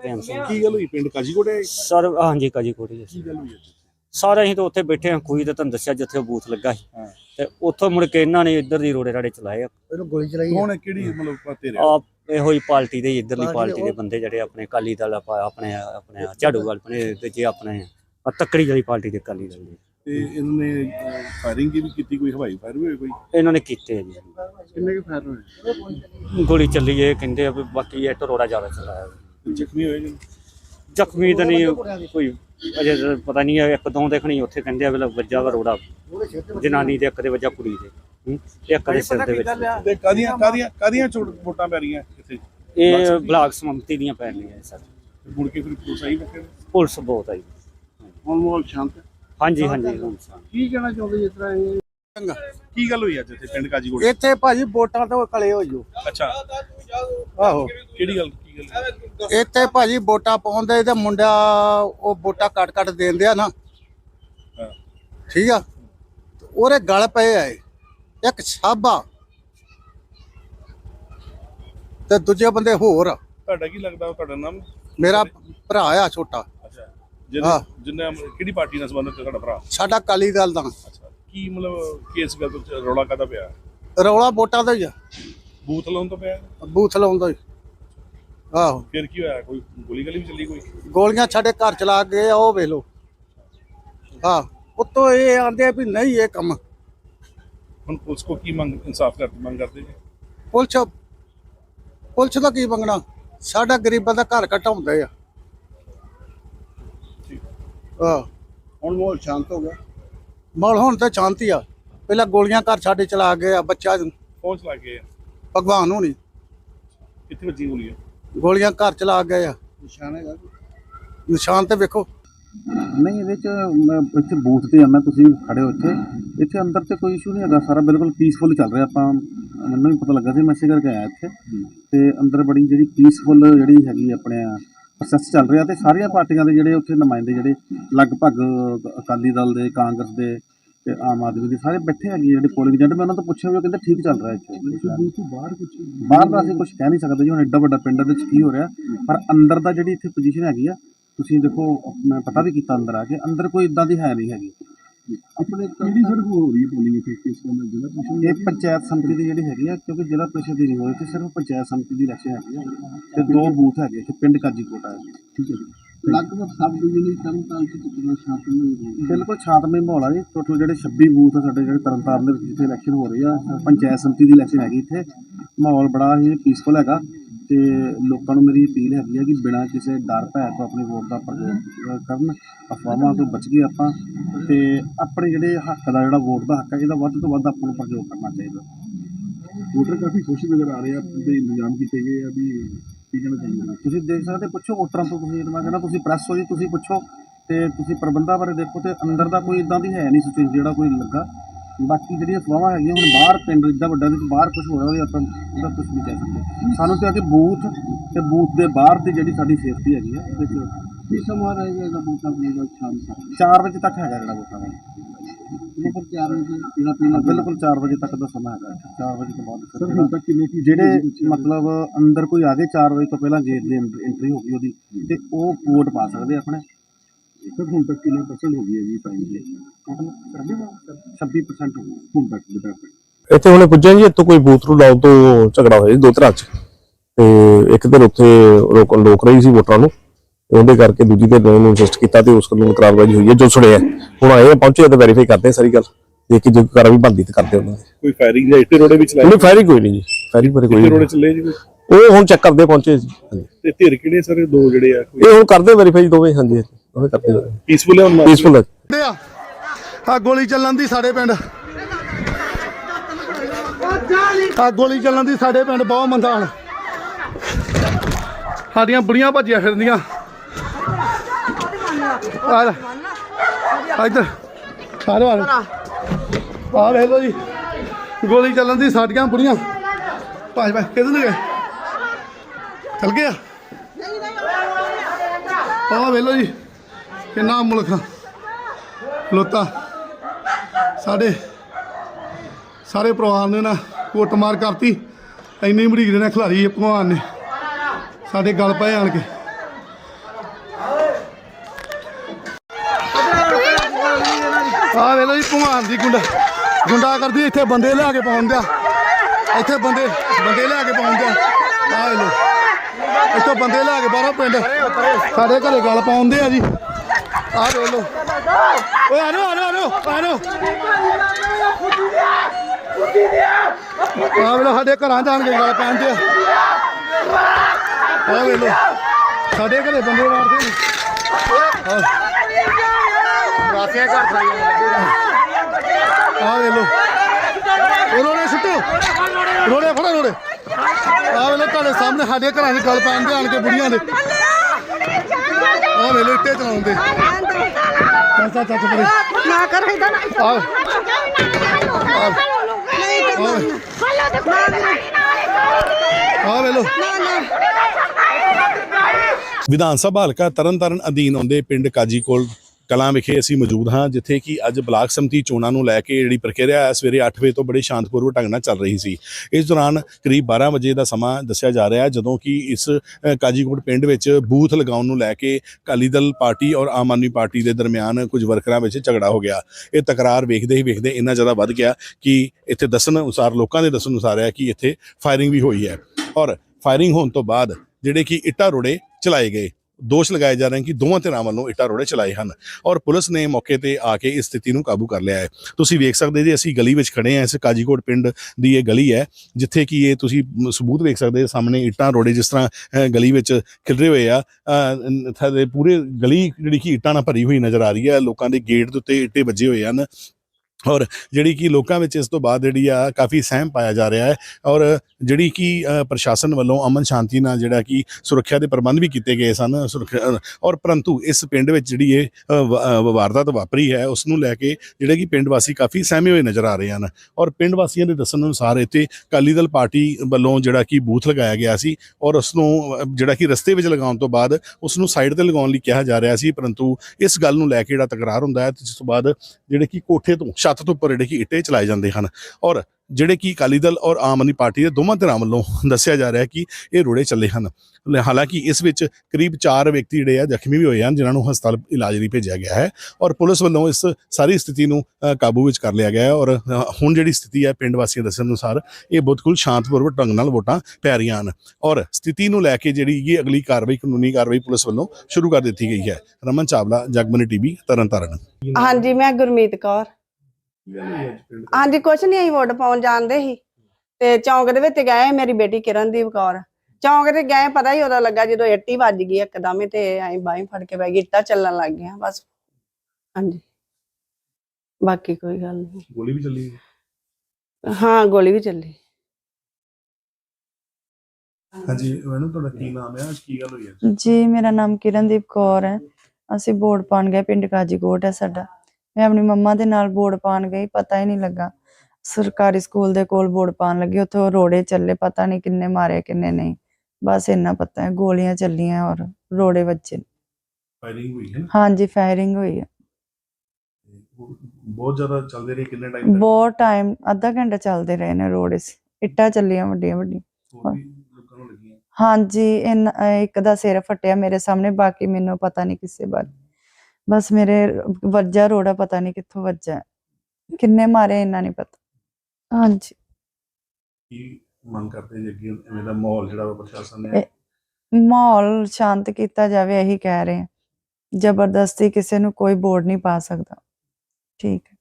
ਪ੍ਰੇਮ ਸਿੰਘ ਕੀ ਗੱਲ ਹੋਈ? ਪਿੰਡ ਕਾਜੀਕੋਟ ਸਰ ਹਾਂਜੀ ਕਾਜੀ ਕੋਟੀ ਕੀ ਗੱਲ ਹੋਈ ਸਾਰੇ ਅਸੀਂ ਤਾਂ ਉੱਥੇ ਬੈਠੇ ਹਾਂ ਕੋਈ ਤੇ ਤੁਹਾਨੂੰ ਦੱਸਿਆ ਜਿੱਥੇ ਉਹ ਬੂਥ ਲੱਗਾ ਸੀ। ਤੇ ਉੱਥੋਂ ਮੁੜ ਕੇ ਇਹਨਾਂ ਨੇ ਇੱਧਰ ਦੀ ਰੋੜੇ ਰਾੜੇ ਚਲਾਏ ਆ। ਪਹਿਲੋਂ ਗੋਲੀ ਚਲਾਈ ਆ। ਕੌਣ ਹੈ? ਕਿਹੜੀ ਮਤਲਬ ਪਾਤੇ ਰਿਹਾ ਆਪ ਇਹੋ ਹੀ ਪਾਰਟੀ ਦੇ ਇੱਧਰਲੀ ਪਾਰਟੀ ਦੇ ਬੰਦੇ ਜਿਹੜੇ ਆਪਣੇ ਕਾਲੀ ਦਲ ਆਪਾਂ- ਆਪਣੇ ਆਪਣੇ ਝਾੜੂ ਵਾਲ ਆਪਣੇ ਤੇ ਜੇ ਆਪਣੇ ਤੱਕੜੀ ਵਾਲੀ ਪਾਰਟੀ ਦੇ ਕਾਲੀ ਦਲ ਦੇ। ਤੇ ਇਹਨਾਂ ਨੇ ਫਾਇਰਿੰਗ ਵੀ ਕੀਤੀ ਕੋਈ? ਹਵਾਈ ਫਾਇਰ ਵੀ ਹੋਈ ਕੋਈ? ਇਹਨਾਂ ਨੇ ਕੀਤੇ ਆ ਜੀ। ਕਿੰਨੇ ਕੁ ਫਾਇਰ ਹੋਏ? ਗੋਲੀ ਚੱਲੀ ਇਹ ਕਹਿੰਦੇ ਆ ਬਾਕੀ ਇਹ ਰੋੜਾ ਜ਼ਿਆਦਾ ਚਲਾਇਆ। ਜ਼ਖਮੀ ਹੋਏ ਨੇ। ਜ਼ਖਮੀ ਤਾਂ ਨਹੀਂ ਕੋਈ ਅਜੇ ਤਾਂ ਪਤਾ ਨਹੀਂ ਹੈ ਇੱਕ ਦੋ ਦੇਖਣੀ ਉੱਥੇ ਕਹਿੰਦੇ ਆ ਵੀ ਵੱਜਾ ਵਾ ਰੋੜਾ ਜਨਾਨੀ ਦੇ ਇੱਕ ਦੇ ਵੱਜਾ ਕੁੜੀ ਦੇ ਹੂੰ, ਤੇ ਇੱਕ ਦੇ ਸਿਰ ਦੇ ਵਿੱਚ। ਤੇ ਕਾਦੀਆਂ ਕਾਦੀਆਂ ਕਾਦੀਆਂ ਚੋਟ ਵੋਟਾਂ ਪੈ ਰਹੀਆਂ ਇੱਥੇ? ਇਹ ਬਲਾਕ ਸਮੰਤੀ ਦੀਆਂ ਪੈਣੀਆਂ ਸਰ। ਮੁੜ ਕੇ ਫਿਰ ਪੁਲਿਸ ਆਈ ਫਿਰ? ਪੁਲਿਸ ਬਹੁਤ ਆਈ। ਆਲਮੋਸਟ ਸ਼ਾਂਤ ਹਾਂਜੀ ਹਾਂਜੀ ਹੁਣ ਸਰ। ਕੀ ਕਹਿਣਾ ਚਾਹੁੰਦੇ ਜਿਸ ਤਰ੍ਹਾਂ ਇਹ? ਕੀ ਗੱਲ ਹੋਈ ਅੱਜ ਇੱਥੇ ਪਿੰਡ ਕਾਜੀਕੋਟ ਇੱਥੇ ਭਾਜੀ ਵੋਟਾਂ ਤੋਂ ਕਲੇ ਹੋ ਜੋ ਅੱਛਾ। ਆਹੋ। ਕਿਹੜੀ ਗੱਲ ਕੀ ਗੱਲ ਇੱਥੇ ਭਾਜੀ ਵੋਟਾਂ ਪਾਉਂਦੇ ਤੇ ਮੁੰਡਾ ਉਹ ਵੋਟਾਂ ਕੱਟ ਕੱਟ ਦੇਂਦੇ ਆ ਨਾ। ਠੀਕ ਆ? ਉਹਦੇ ਗਲ ਪਏ ਆ ਇਹ। ਇੱਕ ਸਾਬਾ। ਤੇ ਦੂਜੇ ਬੰਦੇ ਹੋਰ ਆ। ਤੁਹਾਡਾ ਕੀ ਲੱਗਦਾ ਤੁਹਾਡਾ ਨਾਮ? ਮੇਰਾ ਭਰਾ ਆ ਛੋਟਾ। ਅੱਛਾ। ਹਾਂ। ਜਿਹਨੇ ਕਿਹੜੀ ਪਾਰਟੀ ਨਾਲ ਸੰਬੰਧਿਤ ਹੈ ਤੁਹਾਡਾ ਭਰਾ? ਸਾਡਾ ਕਾਲੀ ਦਲ ਦਾ। ਅੱਛਾ। ਕੀ ਮਤਲਬ ਕੇਸ ਗੱਲ ਤੋਂ ਰੌਲਾ ਕਾਦਾ ਪਿਆ? ਰੌਲਾ ਵੋਟਾਂ ਦਾ ਹੀ ਆ। ਬੂਥ ਲਾਉਣ ਤੋਂ ਪਿਆ? ਬੂਥ ਲਾਉਂਦਾ ਹੀ। ਆਹੋ। ਫਿਰ ਕੀ ਹੋਇਆ? ਕੋਈ ਗੋਲੀ ਗਲੀ ਵੀ ਚੱਲੀ ਕੋਈ? ਗੋਲੀਆਂ ਸਾਡੇ ਘਰ ਚਲਾ ਕੇ ਗਏ ਆ ਉਹ ਵੇਖ ਲਓ। ਹਾਂ ਉੱਤੋਂ ਇਹ ਆਂਦੇ ਆ ਵੀ ਨਹੀਂ ਇਹ ਕੰਮ। ਹੁਣ ਪੁਲਿਸ ਕੋ ਕੀ ਮੰਗ ਇਨਸਾਫ ਕਰ ਮੰਗ ਕਰਦੇ ਜੀ? ਪੁਲਿਸ ਪੁਲਿਸ ਦਾ ਕੀ ਮੰਗਣਾ? ਸਾਡਾ ਗਰੀਬਾਂ ਦਾ ਘਰ ਘਟਾਉਂਦੇ ਆ। ਹਾਂ ਹੁਣ ਮਾਹੌਲ ਸ਼ਾਂਤ ਹੋ ਗਿਆ। ਮਾਹੌਲ ਹੁਣ ਤਾਂ ਸ਼ਾਂਤੀ ਆ। ਪਹਿਲਾਂ ਗੋਲੀਆਂ ਘਰ ਸਾਡੇ ਚਲਾ ਗਏ ਆ ਬੱਚਾ ਪਹੁੰਚ ਲੱਗ ਗਏ ਆ। ਭਗਵਾਨ ਹੋਣੀ। ਕਿੱਥੇ ਵੱਜੀ ਗੋਲੀ ਆ? ਗੋਲੀਆਂ ਘਰ ਚਲਾ ਗਏ ਆ। ਨਿਸ਼ਾਨ ਹੈਗਾ ਨਿਸ਼ਾਨ ਤੇ ਵੇਖੋ। ਨਹੀਂ ਇਹਦੇ ਚ ਮੈਂ ਇੱਥੇ ਬੂਥ ਤੇ ਆ ਮੈਂ ਤੁਸੀਂ ਖੜੇ ਹੋ ਇੱਥੇ। ਇੱਥੇ ਅੰਦਰ ਤੇ ਕੋਈ ਇਸ਼ੂ ਨਹੀਂ ਹੈਗਾ ਸਾਰਾ ਬਿਲਕੁਲ ਪੀਸਫੁਲ ਚੱਲ ਰਿਹਾ ਆਪਾਂ ਮੈਨੂੰ ਵੀ ਪਤਾ ਲੱਗਾ ਸੀ ਮੈਂ ਇਸੇ ਕਰਕੇ ਆਇਆ ਇੱਥੇ। ਤੇ ਅੰਦਰ ਬੜੀ ਜਿਹੜੀ ਪੀਸਫੁਲ ਜਿਹੜੀ ਹੈਗੀ ਆਪਣੇ ਪ੍ਰੋਸੈਸ ਚੱਲ ਰਿਹਾ ਤੇ ਸਾਰੀਆਂ ਪਾਰਟੀਆਂ ਦੇ ਜਿਹੜੇ ਉੱਥੇ ਨੁਮਾਇੰਦੇ ਜਿਹੜੇ ਲਗਭਗ ਅਕਾਲੀ ਦਲ ਦੇ ਕਾਂਗਰਸ ਦੇ ਤੇ ਆਮ ਆਦਮੀ ਦੇ ਸਾਰੇ ਬੈਠੇ ਹੈਗੇ ਜਿਹੜੇ ਪੋਲਿੰਗ ਏਜੰਟ ਮੈਂ ਉਹਨਾਂ ਤੋਂ ਪੁੱਛਿਆ ਵੀ ਉਹ ਕਹਿੰਦੇ ਠੀਕ ਚੱਲ ਰਿਹਾ ਇੱਥੇ। ਬਾਹਰ ਕੁਝ ਬਾਹਰ ਦਾ ਅਸੀਂ ਕੁਝ ਕਹਿ ਨਹੀਂ ਸਕਦੇ ਜੀ ਹੁਣ ਐਡਾ ਵੱਡਾ ਪਿੰਡ ਦੇ ਵਿੱਚ ਕੀ ਹੋ ਰਿਹਾ। ਪਰ ਅੰਦਰ ਦਾ ਜਿਹੜੀ ਇੱਥੇ ਪੋਜੀਸ਼ਨ ਹੈਗੀ ਆ ਤੁਸੀਂ ਦੇਖੋ ਮੈਂ ਪਤਾ ਵੀ ਕੀਤਾ ਅੰਦਰ ਆ ਕੇ ਅੰਦਰ ਕੋਈ ਇਦਾਂ ਦੀ ਹੈ ਨਹੀਂ ਹੈਗੀ। ਆਪਣੇ ਕਿਹੜੀ ਸਰ ਹੋ ਰਹੀ ਹੈ ਪੋਲਿੰਗ ਇੱਥੇ? ਕਿਸ ਕੋਲ ਜ਼ਿਲ੍ਹਾ ਇਹ ਪੰਚਾਇਤ ਸੰਮਤੀ ਦੀ ਜਿਹੜੀ ਹੈਗੀ ਆ ਕਿਉਂਕਿ ਜ਼ਿਲ੍ਹਾ ਪ੍ਰੀਸ਼ਦ ਦੀ ਨਹੀਂ ਹੋਈ ਤੇ ਸਿਰਫ ਪੰਚਾਇਤ ਸੰਮਤੀ ਦੀ ਇਲੈਕਸ਼ਨ ਹੈਗੀ ਆ। ਤੇ ਦੋ ਬੂਥ ਹੈਗੇ ਇੱਥੇ ਪਿੰਡ ਕਾਜੀਕੋਟ ਹੈ ਠੀਕ ਹੈ ਜੀ। ਲਗਭਗ ਸਭ ਡਿਵੀਜ਼ਨ ਤਰਨ ਤਾਰਨ ਚ ਕਿੰਨਾ ਸ਼ਾਂਤਮਈ ਬਿਲਕੁਲ ਸ਼ਾਂਤਮਈ ਮਾਹੌਲ ਆ ਜੀ। ਟੋਟਲ ਜਿਹੜੇ 26 ਬੂਥ ਆ ਸਾਡੇ ਜਿਹੜੇ ਤਰਨ ਤਾਰਨ ਦੇ ਵਿੱਚ ਜਿੱਥੇ ਇਲੈਕਸ਼ਨ ਹੋ ਰਹੀ ਆ ਪੰਚਾਇਤ ਸੰਮਤੀ ਦੀ ਇਲੈਕਸ਼ਨ ਹੈਗੀ ਇੱਥੇ। ਮਾਹੌਲ ਬੜਾ ਹੀ ਪੀਸਫੁਲ ਹੈਗਾ ਤੇ ਲੋਕਾਂ ਨੂੰ ਮੇਰੀ ਅਪੀਲ ਹੈਗੀ ਆ ਕਿ ਬਿਨਾਂ ਕਿਸੇ ਡਰ ਭੈ ਤੋਂ ਆਪਣੀ ਵੋਟ ਦਾ ਪ੍ਰਯੋਗ ਕਰਨ। ਅਫਵਾਹਾਂ ਤੋਂ ਬਚ ਕੇ ਆਪਾਂ ਤੇ ਆਪਣੇ ਜਿਹੜੇ ਹੱਕ ਦਾ ਜਿਹੜਾ ਵੋਟ ਦਾ ਹੱਕ ਹੈ ਇਹਦਾ ਵੱਧ ਤੋਂ ਵੱਧ ਆਪਾਂ ਨੂੰ ਪ੍ਰਯੋਗ ਕਰਨਾ ਚਾਹੀਦਾ। ਵੋਟਰ ਕਾਫੀ ਖੁਸ਼ ਨਜ਼ਰ ਆ ਰਹੇ ਆ ਤੇ ਇੰਤਜ਼ਾਮ ਕੀਤੇ ਗਏ ਆ ਵੀ ਕੀ ਕਹਿਣਾ ਚਾਹੀਦਾ ਤੁਸੀਂ ਦੇਖ ਸਕਦੇ ਪੁੱਛੋ ਵੋਟਰਾਂ ਤੋਂ ਤੁਸੀਂ ਮੈਂ ਕਹਿੰਦਾ ਤੁਸੀਂ ਪ੍ਰੈਸ ਹੋ ਜੀ ਤੁਸੀਂ ਪੁੱਛੋ ਤੇ ਤੁਸੀਂ ਪ੍ਰਬੰਧਾਂ ਬਾਰੇ ਦੇਖੋ ਤੇ ਅੰਦਰ ਦਾ ਕੋਈ ਇਦਾਂ ਦੀ ਹੈ ਨਹੀਂ ਸਿਚੁਏਸ਼ਨ ਜਿਹੜਾ ਕੋਈ ਲੱਗਾ। ਬਾਕੀ ਜਿਹੜੀਆਂ ਅਫਵਾਹਾਂ ਹੈਗੀਆਂ ਹੁਣ ਬਾਹਰ ਪਿੰਡ ਇੱਡਾ ਵੱਡਾ ਵਿੱਚ ਬਾਹਰ ਕੁਝ ਹੋ ਰਿਹਾ ਉਹਦੇ ਆਪਾਂ ਉਹਦਾ ਕੁਝ ਨਹੀਂ ਕਹਿ ਸਕਦੇ ਸਾਨੂੰ ਤੇ ਆ ਕੇ ਬੂਥ ਤੇ ਬੂਥ ਦੇ ਬਾਹਰ ਦੀ ਜਿਹੜੀ ਸਾਡੀ ਸੇਫਟੀ ਹੈਗੀ ਆ ਉਹਦੇ ਚ ਕੀ ਸਮਾਂ ਰਹੇਗਾ ਇਹਦਾ ਬੂਥਾਂ ਦਾ ਸ਼ਾਮ ਤੱਕ 4 ਵਜੇ ਤੱਕ ਹੈਗਾ ਜਿਹੜਾ ਵੋਟਾਂ ਦਾ। ਬਿਲਕੁਲ 4 ਵਜੇ ਪੀਣਾ ਪੀਣਾ ਬਿਲਕੁਲ 4 ਵਜੇ ਤੱਕ ਦਾ ਸਮਾਂ ਹੈਗਾ 4 ਵਜੇ ਤੋਂ ਬਾਅਦ ਸਰ ਹੁਣ ਤੱਕ ਕਿੰਨੇ ਕੀ ਜਿਹੜੇ ਮਤਲਬ ਅੰਦਰ ਕੋਈ ਆ ਗਏ 4 ਵਜੇ ਤੋਂ ਪਹਿਲਾਂ ਗੇਟ ਦੀ ਐਂਟਰੀ ਹੋ ਗਈ ਉਹਦੀ ਤੇ ਉਹ ਵੋਟ ਪਾ ਸਕਦੇ ਆਪਣੇ। ਸਰ ਹੁਣ ਤੱਕ ਕਿੰਨੇ ਪਰਸੈਂਟ ਹੋ ਗਈ ਹੈ ਜੀ? ਟਾਈਮ ਦੀ ਟੋਟਲ 26% ਹੋ ਗਈ ਹੁਣ ਤੱਕ ਦੇ ਇੱਥੇ ਹੁਣੇ ਪੁੱਜੇ ਜੀ ਇੱਥੋਂ ਕੋਈ ਬੂਥ ਨੂੰ ਲਾਉਣ ਤੋਂ ਝਗੜਾ ਹੋਇਆ ਜੀ ਦੋ ਧਿਰਾਂ 'ਚ। ਤੇ ਇੱਕ ਦਿਨ ਉੱਥੇ ਰੋਕ ਲੋਕ ਰਹੀ ਸੀ ਵੋਟਰਾਂ ਨੂੰ। ਉਹਦੇ ਕਰਕੇ ਦੂਜੀ ਧਿਰ ਨੇ ਇਨਸਿਸਟ ਕੀਤਾ ਤੇ ਉਸ ਕਾਨੂੰਨ ਕਾਰਵਾਈ ਹੋਈ ਹੈ। ਜੋ ਸੁਣਿਆ ਹੁਣ ਆਏ ਆ, ਪਹੁੰਚੇ ਤੇ ਵੈਰੀਫਾਈ ਕਰਦੇ ਆ ਸਾਰੀ ਗੱਲ। ਦੇਖ ਕੇ ਜੋ ਕਾਰਵਾਈ ਬਣਦੀ ਤੇ ਕਰਦੇ ਉਹਨਾਂ ਦੀ। ਕੋਈ ਫਾਇਰਿੰਗ ਜਾਂ ਇੱਟੇ ਰੋੜੇ ਵਿੱਚ ਲਾਈ ਨਹੀਂ ਫਾਇਰਿੰਗ ਕੋਈ ਨਹੀਂ ਜੀ। ਫਾਇਰਿੰਗ ਬਾਰੇ ਕੋਈ ਇੱਟੇ ਰੋੜੇ ਚੱਲੇ ਜੀ ਕੋਈ? ਉਹ ਹੁਣ ਚੈੱਕ ਕਰਦੇ ਪਹੁੰਚੇ ਜੀ। ਤੇ ਧਿਰ ਕਿਹੜੇ ਸਰ? ਦੋ ਜਿਹੜੇ ਆ। ਕੋਈ ਇਹ ਹੁਣ ਕਰਦੇ ਵੈਰੀਫਾਈ ਦੋਵੇਂ। ਹਾਂਜੀ ਦੋਵੇਂ ਕਰਦੇ ਪੀਸਫੁਲ ਹੈ ਹੁਣ ਪੀਸਫੁਲ ਹੈ ਆ ਆ ਗੋਲੀ ਚੱਲਣ ਦੀ ਸਾਡੇ ਪਿੰਡ। ਆ ਗੋਲੀ ਚੱਲਣ ਦੀ ਸਾਡੇ ਪਿੰਡ ਬਹੁਤ ਮੰਦਾ ਹਾਲ। ਸਾਡੀਆਂ ਬੁੜੀਆਂ ਭੱਜੀਆਂ ਫਿਰਦੀਆਂ। ਆ ਲੈ। ਇੱਧਰ। ਆ ਲੋ ਆ ਲੋ ਆ ਵੇਖ ਲੋ ਜੀ। ਗੋਲੀ ਚੱਲਣ ਦੀ ਸਾਡੀਆਂ ਬੁੜੀਆਂ। ਭਾਜ ਭਾਜ ਕਿੱਧਰ ਨੂੰ ਗਏ? ਚਲ ਗਿਆ ਆ। ਵੇਖ ਲੋ ਜੀ, ਕਿੰਨਾ ਮੁਲਕ ਲੋਤਾ ਸਾਡੇ, ਸਾਰੇ ਪਰਿਵਾਰ ਨੇ ਨਾ ਕੁੱਟਮਾਰ ਕਰਤੀ। ਇੰਨੀ ਮਰੀਕ ਨੇ ਖਿਲਾਰੀ ਭਗਵਾਨ ਨੇ। ਸਾਡੇ ਗਲ ਪਏ ਆਣ ਕੇ। ਆ ਵੇਲੋ ਜੀ, ਭਗਵਾਨ ਦੀ ਗੁੰਡਾ ਗੁੰਡਾ ਕਰਦੀ ਇੱਥੇ ਬੰਦੇ ਲਿਆ ਕੇ ਪਾਉਣ ਦਿਆ। ਇੱਥੇ ਬੰਦੇ ਬੰਦੇ ਲਿਆ ਕੇ ਪਾਉਣ ਦਿਆ। ਆ ਵੇਲੋ ਇੱਥੋਂ ਬੰਦੇ ਲਿਆ ਕੇ ਬਾਹਰੋਂ ਪਿੰਡ। ਸਾਡੇ ਘਰੇ ਗੱਲ ਪਾਉਂਦੇ ਆ ਜੀ। ਆ ਵੇਖ ਲੋ ਓਏ, ਆ ਲੋ ਆ ਲੋ ਆ ਵੇਖ ਲੋ ਸਾਡੇ ਘਰਾਂ ਜਾਣ ਕੇ ਗੱਲ ਪਾਉਂਦੇ ਆ ਆ ਵੇਖ ਲੋ ਸਾਡੇ ਘਰੇ ਬੰਦੇ ਮਾਰਦੇ ਨੇ। ਘਰ ਆ। ਵੇਖ ਲੋ ਰੋੜੇ ਸੁੱਟੋ। ਰੋੜੇ ਫੜੋ ਰੋੜੇ। ਆ ਵੇਖ ਲੋ ਤੁਹਾਡੇ ਸਾਹਮਣੇ ਸਾਡੇ ਘਰਾਂ ਦੀ ਗੱਲ ਪੈਂਦੇ ਆਣ ਕੇ ਬੁੜੀਆਂ ਦੇ। ਆ ਵੇਖ ਲੋ ਇੱਟੇ ਚਲਾਉਂਦੇ ਚਾਚਾ ਚਾਚਾ ਪਰੇ। ਨਾ ਕਰ ਇਦਾਂ ਨਾ। ਆ ਆ ਵੇਖ ਲੋ ਵਿਧਾਨ ਸਭਾ ਹਲਕਾ ਤਰਨਤਾਰਨ ਅਧੀਨ ਆਉਂਦੇ ਪਿੰਡ ਕਾਜੀਕੋਲ ਕਲਾਂ ਕਲਾਂ ਵਿਖੇ ਅਸੀਂ ਮੌਜੂਦ ਹਾਂ, ਜਿੱਥੇ ਕਿ ਅੱਜ ਬਲਾਕ ਸੰਮਤੀ ਚੋਣਾਂ ਨੂੰ ਲੈ ਕੇ ਜਿਹੜੀ ਪ੍ਰਕਿਰਿਆ ਹੈ, ਸਵੇਰੇ 8 ਵਜੇ ਤੋਂ ਬੜੇ ਸ਼ਾਂਤਪੂਰਵਕ ਢੰਗ ਨਾਲ ਚੱਲ ਰਹੀ ਸੀ। ਇਸ ਦੌਰਾਨ ਕਰੀਬ 12 ਵਜੇ ਦਾ ਸਮਾਂ ਦੱਸਿਆ ਜਾ ਰਿਹਾ ਹੈ, ਜਦੋਂ ਕਿ ਇਸ ਕਾਜੀਕੋਟ ਪਿੰਡ ਵਿੱਚ ਬੂਥ ਲਗਾਉਣ ਨੂੰ ਲੈ ਕੇ ਅਕਾਲੀ ਦਲ ਪਾਰਟੀ ਔਰ ਆਮ ਆਦਮੀ ਪਾਰਟੀ ਦੇ ਦਰਮਿਆਨ ਕੁਝ ਵਰਕਰਾਂ ਵਿੱਚ ਝਗੜਾ ਹੋ ਗਿਆ। ਇਹ ਤਕਰਾਰ ਵੇਖਦੇ ਹੀ ਵੇਖਦੇ ਇੰਨਾ ਜ਼ਿਆਦਾ ਵੱਧ ਗਿਆ ਕਿ ਇੱਥੇ ਦੱਸਣ ਅਨੁਸਾਰ, ਲੋਕਾਂ ਦੇ ਦੱਸਣ ਅਨੁਸਾਰ ਹੈ ਕਿ ਇੱਥੇ ਫਾਇਰਿੰਗ ਵੀ ਹੋਈ ਹੈ। ਔਰ ਫਾਇਰਿੰਗ ਹੋਣ ਤੋਂ ਬਾਅਦ ਜਿਹੜੇ ਕਿ ਇੱਟਾਂ ਰੋੜੇ ਚਲਾਏ ਗਏ। ਦੋਸ਼ ਲਗਾਏ ਜਾ ਰਹੇ ਹਨ ਕਿ ਦੋਵਾਂ ਧਿਰਾਂ ਵੱਲੋਂ ਇੱਟਾਂ ਰੋੜੇ ਚਲਾਏ ਹਨ ਔਰ ਪੁਲਿਸ ਨੇ ਮੌਕੇ ਤੇ ਆ ਕੇ ਇਸ ਸਥਿਤੀ ਨੂੰ ਕਾਬੂ ਕਰ ਲਿਆ ਹੈ। ਤੁਸੀਂ ਵੇਖ ਸਕਦੇ ਜੀ ਅਸੀਂ ਗਲੀ ਵਿੱਚ ਖੜੇ ਹਾਂ ਇਸ ਕਾਜੀਕੋਟ ਪਿੰਡ ਦੀ ਇਹ ਗਲੀ ਹੈ ਜਿੱਥੇ ਕਿ ਇਹ ਤੁਸੀਂ ਸਬੂਤ ਵੇਖ ਸਕਦੇ ਸਾਹਮਣੇ ਇੱਟਾਂ ਰੋੜੇ ਜਿਸ ਤਰ੍ਹਾਂ ਗਲੀ ਵਿੱਚ ਖਿਲਰੇ ਹੋਏ ਆ ਅ, ਪੂਰੇ ਗਲੀ ਜਿਹੜੀ ਕਿ ਇੱਟਾਂ ਨਾਲ ਭਰੀ ਹੋਈ ਨਜ਼ਰ ਆ ਰਹੀ ਹੈ ਲੋਕਾਂ ਦੇ ਗੇਟ ਦੇ ਉੱਤੇ ਇੱਟੇ ਵੱਜੇ ਹੋਏ ਹਨ। ਔਰ ਜਿਹੜੀ ਕਿ ਲੋਕਾਂ ਵਿੱਚ ਇਸ ਤੋਂ ਬਾਅਦ ਜਿਹੜੀ ਆ ਕਾਫੀ ਸਹਿਮ ਪਾਇਆ ਜਾ ਰਿਹਾ ਹੈ ਔਰ ਜਿਹੜੀ ਕਿ ਪ੍ਰਸ਼ਾਸਨ ਵੱਲੋਂ ਅਮਨ ਸ਼ਾਂਤੀ ਨਾਲ ਜਿਹੜਾ ਕਿ ਸੁਰੱਖਿਆ ਦੇ ਪ੍ਰਬੰਧ ਵੀ ਕੀਤੇ ਗਏ ਸਨ, ਸੁਰੱਖਿਆ, ਔਰ ਪਰੰਤੂ ਇਸ ਪਿੰਡ ਵਿੱਚ ਜਿਹੜੀ ਇਹ ਵਾਰਦਾਤ ਵਾਪਰੀ ਹੈ, ਉਸ ਨੂੰ ਲੈ ਕੇ ਜਿਹੜੇ ਕਿ ਪਿੰਡ ਵਾਸੀ ਕਾਫੀ ਸਹਿਮੇ ਹੋਏ ਨਜ਼ਰ ਆ ਰਹੇ ਹਨ। ਔਰ ਪਿੰਡ ਵਾਸੀਆਂ ਦੇ ਦੱਸਣ ਅਨੁਸਾਰ ਇੱਥੇ ਅਕਾਲੀ ਦਲ ਪਾਰਟੀ ਵੱਲੋਂ ਜਿਹੜਾ ਕਿ ਬੂਥ ਲਗਾਇਆ ਗਿਆ ਸੀ ਔਰ ਉਸ ਨੂੰ ਜਿਹੜਾ ਕਿ ਰਸਤੇ ਵਿੱਚ ਲਗਾਉਣ ਤੋਂ ਬਾਅਦ ਉਸ ਨੂੰ ਸਾਈਡ ਤੇ ਲਗਾਉਣ ਲਈ ਕਿਹਾ ਜਾ ਰਿਹਾ ਸੀ, ਪਰੰਤੂ ਇਸ ਗੱਲ ਨੂੰ ਲੈ ਕੇ ਜਿਹੜਾ ਤਕਰਾਰ ਹੁੰਦਾ ਹੈ ਤੇ ਜਿਸ ਤੋਂ ਬਾਅਦ ਜਿਹੜੇ ਕਿ ਕੋਠੇ ਤੋਂ ਛੱਤ ਤੋਂ ਉੱਪਰ ਜਿਹੜੇ ਕਿ ਇੱਟੇ ਚਲਾਏ ਜਾਂਦੇ ਹਨ। ਔਰ ਜਿਹੜੇ ਕਿ ਅਕਾਲੀ ਦਲ ਔਰ ਆਮ ਆਦਮੀ ਪਾਰਟੀ ਦੇ ਦੋਵਾਂ ਧਿਰਾਂ ਵੱਲੋਂ ਦੱਸਿਆ ਜਾ ਰਿਹਾ ਹੈ ਕਿ ਇਹ ਰੋੜੇ ਚੱਲੇ ਹਨ। ਹਾਲਾਂਕਿ ਇਸ ਵਿੱਚ ਕਰੀਬ 4 ਵਿਅਕਤੀ ਜਿਹੜੇ ਆ ਜ਼ਖਮੀ ਵੀ ਹੋਏ ਹਨ, ਜਿਨ੍ਹਾਂ ਨੂੰ ਹਸਪਤਾਲ ਇਲਾਜ ਲਈ ਭੇਜਿਆ ਗਿਆ ਹੈ। ਔਰ ਪੁਲਿਸ ਵੱਲੋਂ ਇਸ ਸਾਰੀ ਸਥਿਤੀ ਨੂੰ ਕਾਬੂ ਵਿੱਚ ਕਰ ਲਿਆ ਗਿਆ ਹੈ। ਔਰ ਹੁਣ ਜਿਹੜੀ ਸਥਿਤੀ ਹੈ ਪਿੰਡ ਵਾਸੀਆਂ ਦੱਸਣ ਅਨੁਸਾਰ ਇਹ ਬਿਲਕੁਲ ਸ਼ਾਂਤਪੂਰਵਕ ਢੰਗ ਨਾਲ ਵੋਟਾਂ ਪੈ ਰਹੀਆਂ ਹਨ। ਔਰ ਸਥਿਤੀ ਨੂੰ ਲੈ ਕੇ ਜਿਹੜੀ ਇਹ ਅਗਲੀ ਕਾਰਵਾਈ, ਕਾਨੂੰਨੀ ਕਾਰਵਾਈ ਪੁਲਿਸ ਵੱਲੋਂ ਸ਼ੁਰੂ ਕਰ ਦਿੱਤੀ ਗਈ ਹੈ। ਰਮਨ ਚਾਵਲਾ, ਜਗਮਨੀ ਟੀਵੀ, ਤਰਨਤਾਰਨ। ਹਾਂਜੀ, ਮੈਂ ਗੁਰਮੀਤ ਕੌਰ। ਹਾਂਜੀ ਕੁਛ ਨਹੀਂ ਅਸੀਂ ਵੋਟ ਪਾਉਣ ਜਾਂਦੇ ਸੀ। ਤੇ ਚੌਂਕ ਦੇ ਵਿੱਚ ਗਏ ਮੇਰੀ ਬੇਟੀ ਕਿਰਨਦੀਪ ਕੌਰ। ਚੌਂਕ ਤੇ ਗਏ ਪਤਾ ਹੀ ਉਹਦਾ ਲੱਗਾ ਜਦੋਂ ਇੱਟੀ ਵੱਜ ਗਈ ਇੱਕਦਮ ਹੀ ਤੇ ਐਂ ਬਾਹੀਂ ਫੜ ਕੇ ਬੈ ਗਈ ਇੱਟਾਂ ਚੱਲਣ ਲੱਗ ਗਈਆਂ ਬਸ। ਹਾਂਜੀ। ਬਾਕੀ ਕੋਈ ਗੱਲ ਨਹੀਂ। ਗੋਲੀ ਵੀ ਚੱਲੀ? ਹਾਂ ਗੋਲੀ ਵੀ ਚੱਲੀ। ਹਾਂਜੀ ਮੈਨੂੰ ਤੁਹਾਡਾ ਕੀ ਨਾਮ ਹੈ? ਕੀ ਗੱਲ ਹੋਈ ਹੈ? ਜੀ ਮੇਰਾ ਨਾਮ ਕਿਰਨਦੀਪ ਕੌਰ ਹੈ। ਅਸੀਂ ਵੋਟ ਪਾਣ ਗਏ ਪਿੰਡ ਕਾਜੀਕੋਟ ਹੈ ਸਾਡਾ। ਮੈਂ ਆਪਣੀ ਮੰਮਾ ਦੇ ਨਾਲ ਵੋਟ ਪਾਣ ਗਈ ਪਤਾ ਹੀ ਨਹੀਂ ਲੱਗਾ। ਸਰਕਾਰੀ ਸਕੂਲ ਦੇ ਕੋਲ ਵੋਟ ਪਾਣ ਲੱਗੀ ਉੱਥੇ ਰੋੜੇ ਚੱਲੇ ਪਤਾ ਨਹੀਂ ਕਿੰਨੇ ਮਾਰੇ ਕਿੰਨੇ ਨਹੀਂ। ਬਸ ਇੰਨਾ ਪਤਾ ਹੈ ਗੋਲੀਆਂ ਚੱਲੀਆਂ ਔਰ ਰੋੜੇ ਵੱਜੇ। ਫਾਇਰਿੰਗ ਹੋਈ ਹੈ ਹਾਂਜੀ ਫਾਇਰਿੰਗ ਹੋਈ ਹੈ। ਬਹੁਤ ਜ਼ਿਆਦਾ ਚੱਲਦੇ ਰਹੇ ਕਿੰਨੇ ਟਾਈਮ ਬਹੁਤ ਟਾਈਮ ਅੱਧਾ ਘੰਟਾ ਚੱਲਦੇ ਰਹੇ ਨੇ ਇਸ ਇੱਟਾਂ ਚੱਲੀਆਂ ਵੱਡੀਆਂ ਵੱਡੀਆਂ। ਹੋਰ ਵੀ ਲੋਕਾਂ ਨੂੰ ਲੱਗੀਆਂ? ਹਾਂਜੀ ਇਨ- ਇੱਕ ਦਾ ਸਿਰ ਫਟਿਆ ਮੇਰੇ ਸਾਹਮਣੇ ਬਾਕੀ ਮੈਨੂੰ ਪਤਾ ਨਹੀਂ ਕਿਸੇ ਬਾਰੇ। ਬਸ ਮੇਰੇ ਵੱਜਾ ਰੋੜਾ ਪਤਾ ਨਹੀਂ ਕਿੱਥੋਂ ਵੱਜਾ ਕਿੰਨੇ ਮਾਰੇ ਇਹਨਾਂ ਨਹੀਂ ਪਤਾ। ਹਾਂਜੀ। ਕੀ ਮੰਗ ਕਰਦੇ ਜੀ ਅੱਗੇ ਐਵੇਂ ਦਾ ਮਾਹੌਲ ਜਿਹੜਾ ਵਾ ਪ੍ਰਸ਼ਾਸਨ ਨੇ? ਮਾਹੌਲ ਸ਼ਾਂਤ ਕੀਤਾ ਜਾਵੇ ਇਹੀ ਕਹਿ ਰਹੇ ਜ਼ਬਰਦਸਤੀ ਕਿਸੇ ਨੂੰ ਕੋਈ ਬੋਰਡ ਨਹੀਂ ਪਾ ਸਕਦਾ। ਠੀਕ ਹੈ।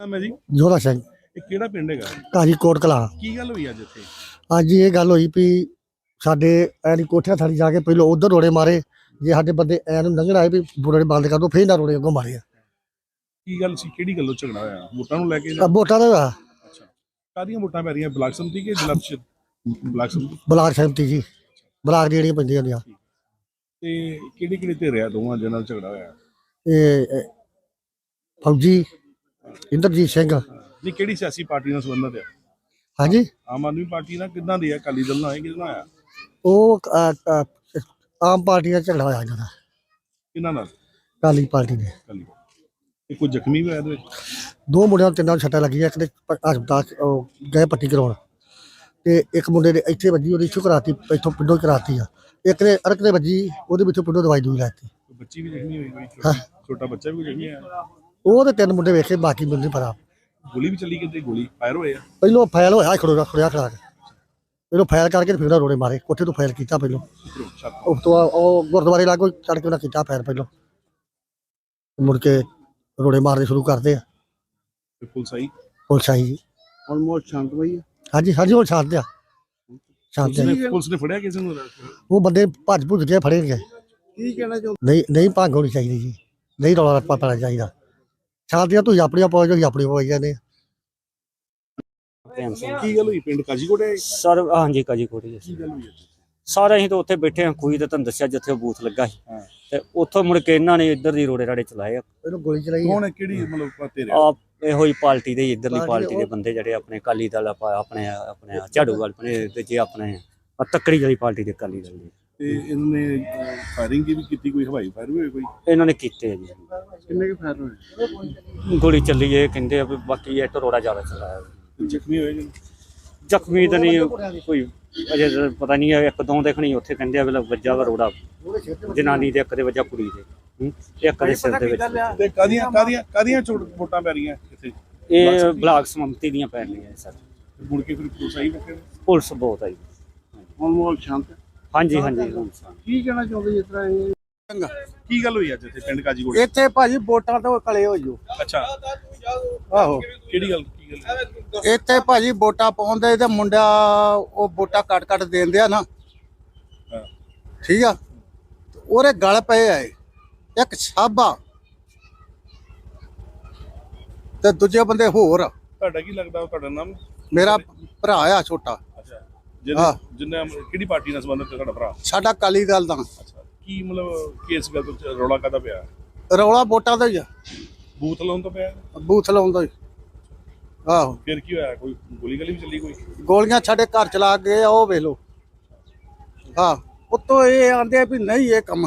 ਨਾਮ ਹੈ ਜੀ? ਜੋਰਾ ਸਿੰਘ ਇਹ ਕਿਹੜਾ ਪਿੰਡ ਹੈਗਾ? ਕਾਜੀ ਕੋਟ ਕਲਾ। ਕੀ ਗੱਲ ਹੋਈ ਅੱਜ ਇੱਥੇ? ਅੱਜ ਇਹ ਗੱਲ ਹੋਈ ਵੀ ਸਾਡੇ ਐਨੀ ਕੋਠਿਆਂ ਥਾਲੀ ਜਾ ਕੇ ਪਹਿਲਾਂ ਉਧਰ ਰੋੜੇ ਮਾਰੇ। ਜੇ ਸਾਡੇ ਬੰਦੇ ਐ ਨੂੰ ਲੰਘਣ ਆਏ ਵੀ ਰੋੜੇ ਬੰਦ ਕਰ ਦੋ ਫੇਰ ਨਾ ਰੋੜੇ ਅੱਗੋਂ ਮਾਰੇ ਕੀ ਗੱਲ ਸੀ? ਕਿਹੜੀ ਗੱਲੋਂ ਝਗੜਾ ਹੋਇਆ? ਵੋਟਾਂ ਨੂੰ ਲੈ ਕੇ ਆ ਵੋਟਾਂ ਦਾ ਅੱਛਾ। ਕਾਦੀਆਂ ਵੋਟਾਂ ਪੈ ਰਹੀਆਂ? ਬਲਾਕ ਸੰਮਤੀ ਕੇ ਜ਼ਿਲ੍ਹਾ ਪਰਿਸ਼ਦ? ਬਲਾਕ ਸੰਮਤੀ? ਬਲਾਕ ਸਹਿਮਤੀ ਜੀ। ਬਲਾਕ ਦੀ ਜਿਹੜੀਆਂ ਪੈਂਦੀਆਂ ਨੇ ਤੇ ਕਿਹੜੀ ਕਿਹੜੀ ਤੇ ਰਿਹਾ ਦੋਵਾਂ ਦੇ ਨਾਲ ਝਗੜਾ ਹੋਇਆ? ਇਹ ਇਹ ਫੌਜੀ ਇੰਦਰਜੀਤ ਸਿੰਘ। ਨਹੀਂ ਕਿਹੜੀ ਸਿਆਸੀ ਪਾਰਟੀ ਨਾਲ ਸੰਬੰਧਿਤ ਹੈ ਹਾਂਜੀ। ਆਮ ਆਦਮੀ ਪਾਰਟੀ ਨਾਲ ਕਿੱਦਾਂ ਦੀ ਹੈ ਅਕਾਲੀ ਦਲ ਨਾਲ ਹੈ ਕਿਹਦੇ ਨਾਲ ਆਇਆ ਉਹ ਆਮ ਪਾਰਟੀ ਦਾ ਝਗੜਾ ਹੋਇਆ ਇਹਨਾਂ ਦਾ। ਕਿਹਨਾਂ ਨਾਲ? ਕਾਲੀ ਪਾਰਟੀ ਦੇ ਇਹ ਕੋਈ ਜ਼ਖਮੀ ਵੀ ਹੋਇਆ ਇਹਦੇ ਵਿੱਚ? ਦੋ ਮੁੰਡਿਆਂ ਨੂੰ ਤਿੰਨਾਂ ਨੂੰ ਸੱਟਾਂ ਲੱਗੀਆਂ ਇੱਕ ਦੇ ਪ- ਹਸਪਤਾਲ 'ਚ ਉਹ ਗਏ ਪੱਟੀ ਕਰਾਉਣ। ਤੇ ਇੱਕ ਮੁੰਡੇ ਦੇ ਇੱਥੇ ਵੱਜੀ ਉਹਦੀ ਇੱਥੋਂ ਕਰਾਤੀ ਇੱਥੋਂ ਪਿੰਡੋਂ ਹੀ ਕਰਾਤੀ ਆ। ਇੱਕ ਨੇ ਅਰਕ ਦੇ ਵੱਜੀ ਉਹਦੇ ਵਿੱਚੋਂ ਪਿੰਡੋਂ ਦਵਾਈ ਦੂਈ ਲੈਤੀ ਕੋਈ ਬੱਚੀ ਵੀ ਜ਼ਖਮੀ ਹੋਈ ਕੋਈ। ਛੋਟਾ- ਛੋਟਾ ਬੱਚਾ ਵੀ ਕੋਈ ਜ਼ਖਮੀ ਹੋਇਆ? ਉਹ ਤੇ ਤਿੰਨ ਮੁੰਡੇ ਵੇਖੇ ਬਾਕੀ ਮੈਨੂੰ ਨਹੀਂ ਪਤਾ ਗੋਲੀ ਵੀ ਚੱਲੀ ਕਿਤੇ? ਗੋਲੀ ਫਾਇਰ ਹੋਏ ਆ? ਪਹਿਲੋਂ ਫਾਇਲ ਹੋਇਆ ਖੜੋਗਾ ਖੜਿਆ ਖੜਾ ਕੇ ਪਹਿਲੋਂ ਫਾਇਲ ਕਰਕੇ ਤੇ ਫਿਰ ਰੋੜੇ ਮਾਰੇ ਕੋਠੇ ਤੋਂ ਫਾਇਲ ਕੀਤਾ ਪਹਿਲੋਂ। ਉਸ ਤੋਂ ਬਾਅਦ ਉਹ ਗੁਰਦੁਆਰੇ ਲਾਗੋ ਚੜ ਕੇ ਉਹਨਾਂ ਕੀਤਾ ਫਾਇਲ ਪਹਿਲੋਂ। ਮੁੜ ਕੇ ਰੋੜੇ ਮਾਰਨੇ ਸ਼ੁਰੂ ਕਰਦੇ ਆ। ਤੇ ਪੁਲਿਸ ਆਈ? ਪੁਲਿਸ ਆਈ ਜੀ। ਆਲਮੋਸਟ ਸ਼ਾਂਤ ਹੋਈ ਹੈ ਹਾਂਜੀ ਹਾਂਜੀ ਹੁਣ ਸ਼ਾਂਤ ਆ। ਸ਼ਾਂਤ ਪੁਲਿਸ ਆ ਨੇ ਪੁਲਿਸ ਨੇ ਫੜਿਆ ਕਿਸੇ ਨੂੰ ਉਹ ਬੰਦੇ ਭੱਜ ਭੁੱਜ ਕੇ ਫੜੇ ਗਏ। ਕੀ ਕਹਿਣਾ ਚਾਹੁੰਦੇ ਨਹੀਂ ਨਹੀਂ ਭੰਗ ਹੋਣੀ ਚਾਹੀਦੀ ਜੀ। ਨਹੀਂ ਰੌਲਾ ਰੱਪਾ ਪੈਣਾ ਚਾਹੀਦਾ। ਸ਼ਾਂਤੀਆਂ ਤੁਸੀਂ ਆਪਣੀਆਂ ਪਾਓ ਜੋ ਆਪਣੀ ਪਾਈ ਜਾਂਦੇ ਆ। ਭੈਣ ਸਿੰਘ ਕੀ ਗੱਲ ਹੋਈ? ਪਿੰਡ ਕਾਜੀਕੋਟ ਹੈ ਸਰ ਹਾਂਜੀ ਕਾਜੀ ਕੋਟੀ ਕੀ ਗੱਲ ਹੋਈ ਅੱਜ? ਸਾਰੇ ਅਸੀਂ ਤਾਂ ਉੱਥੇ ਬੈਠੇ ਹਾਂ। ਕੋਈ ਤਾਂ ਤੁਹਾਨੂੰ ਦੱਸਿਆ ਜਿੱਥੇ ਉਹ ਬੂਥ ਲੱਗਾ ਸੀ। ਹਾਂ। ਤੇ ਉੱਥੋਂ ਮੁੜ ਕੇ ਇਹਨਾਂ ਨੇ ਇੱਧਰ ਦੀ ਰੋੜੇ ਰਾੜੇ ਚਲਾਏ ਆ। ਇਹਨੂੰ ਗੋਲੀ ਚਲਾਈ। ਕੌਣ ਹੈ? ਕਿਹੜੀ ਮਤਲਬ ਪਾਤੇ ਰਿਹਾ ਆਪ ਇਹੋ ਹੀ ਪਾਰਟੀ ਦੇ ਇੱਧਰਲੀ ਪਾਰਟੀ ਪਾਰਟੀ ਦੇ ਉਹ- ਬੰਦੇ ਜਿਹੜੇ ਆਪਣੇ ਅਕਾਲੀ ਦਲ ਆਪਾਂ ਆਪਣੇ ਆਪਣੇ ਝਾੜੂ ਵਾਲ ਆਪਣੇ ਤੇ ਜੇ ਆਪਣੇ ਆਹ ਤੱਕੜੀ ਵਾਲੀ ਪਾਰਟੀ ਦੇ ਅਕਾਲੀ ਦਲ ਦੇ। ਤੇ ਇਹਨਾਂ ਨੇ ਫਾਇਰਿੰਗ ਵੀ ਕੀਤੀ ਕੋਈ? ਹਵਾਈ ਫਾਇਰ ਵੀ ਹੋਈ ਕੋਈ? ਇਹਨਾਂ ਨੇ ਕੀਤੇ ਆ ਜੀ। ਕਿੰਨੇ ਕੁ ਫਾਇਰ ਹੋਏ? ਗੋਲੀ ਚੱਲੀ ਇਹ ਕਹਿੰਦੇ ਆ ਵੀ ਬਾਕੀ ਇਹ ਟਰੋੜਾ ਜ਼ਿਆਦਾ ਚਲਾਇਆ ਜ਼ਖਮੀ ਹੋਏ ਜੀ ਜ਼ਖਮੀ ਤਾਂ ਨਹੀਂ ਕੋਈ ਅਜੇ ਤਾਂ ਪਤਾ ਨਹੀਂ ਹੈ ਇੱਕ ਦੋ ਦੇਖਣੀ ਉੱਥੇ ਕਹਿੰਦੇ ਆ ਵੀ ਵੱਜਾ ਵਾ ਰੋੜਾ ਜਨਾਨੀ ਦੇ ਇੱਕ ਦੇ ਵੱਜਾ ਕੁੜੀ ਦੇ ਹੂੰ, ਇੱਕ ਦੇ ਸਿਰ ਦੇ ਵਿੱਚ। ਤੇ ਕਾਦੀਆਂ ਕਾਦੀਆਂ ਕਾਦੀਆਂ ਚੋਟ ਵੋਟਾਂ ਪੈ ਰਹੀਆਂ ਇੱਥੇ? ਇਹ ਬਲਾਕ ਸਮੰਤੀ ਦੀਆਂ ਪੈ ਰਹੀਆਂ ਸਰ। ਮੁੜ ਕੇ ਫਿਰ ਪੁਲਿਸ ਆਈ ਤੇ? ਪੁਲਿਸ ਬਹੁਤ ਆਈ। ਆਲਮੋਸਟ ਸ਼ਾਂਤ ਹੈ। ਹਾਂਜੀ ਹਾਂਜੀ ਕੀ ਕਹਿਣਾ ਚਾਹੁੰਦੇ ਜਿਸ ਤਰ੍ਹਾਂ ਇਹ? ਕੀ ਗੱਲ ਹੋਈ ਅੱਜ ਇੱਥੇ ਪਿੰਡ ਕਾਜੀਕੋਟ? ਇੱਥੇ ਭਾਜੀ ਵੋਟਾਂ ਤੋਂ ਕਲੇ ਹੋ ਜੋ ਅੱਛਾ। ਆਹੋ। ਕਿਹੜੀ ਗੱਲ? ਇੱਥੇ ਭਾਜੀ ਵੋਟਾਂ ਪਾਉਂਦੇ ਤੇ ਮੁੰਡਾ ਉਹ ਵੋਟਾਂ ਕੱਟ ਕੱਟ ਦੇਂਦੇ ਆ ਨਾ। ਠੀਕ ਆ? ਉਹਦੇ ਗਲ ਪਏ ਆਏ ਇੱਕ ਸਾਬਾ। ਤੇ ਦੂਜੇ ਬੰਦੇ ਹੋਰ ਆ। ਤੁਹਾਡਾ ਕੀ ਲੱਗਦਾ ਤੁਹਾਡਾ ਨਾਮ? ਮੇਰਾ ਭਰਾ ਆ ਛੋਟਾ। ਅੱਛਾ। ਹਾਂ। ਜਿਹਨੇ ਜਿਹਨੇ ਕਿਹੜੀ ਪਾਰਟੀ ਨਾਲ ਸੰਬੰਧਿਤ ਹੈ ਤੁਹਾਡਾ ਭਰਾ? ਸਾਡਾ ਕਾਲੀ ਦਲ ਦਾ। ਅੱਛਾ। ਕੀ ਮਤਲਬ ਕੇਸ ਗੱਲ ਤੋਂ ਰੌਲਾ ਕਾਦਾ ਪਿਆ? ਰੌਲਾ ਵੋਟਾਂ ਦਾ ਹੀ ਆ। ਬੂਥ ਲਾਉਣ ਤੋਂ ਪਿਆ? ਬੂਥ ਲਾਉਂਦਾ ਹੀ। ਆਹੋ। ਫਿਰ ਕੀ ਹੋਇਆ? ਕੋਈ ਗੋਲੀ ਗਲੀ ਵੀ ਚੱਲੀ ਕੋਈ? ਗੋਲੀਆਂ ਸਾਡੇ ਘਰ ਚਲਾ ਕੇ ਗਏ ਆ ਉਹ ਵੇਖ ਲਓ। ਹਾਂ ਉੱਤੋਂ ਇਹ ਆਂਦੇ ਆ ਵੀ ਨਹੀਂ ਇਹ ਕੰਮ।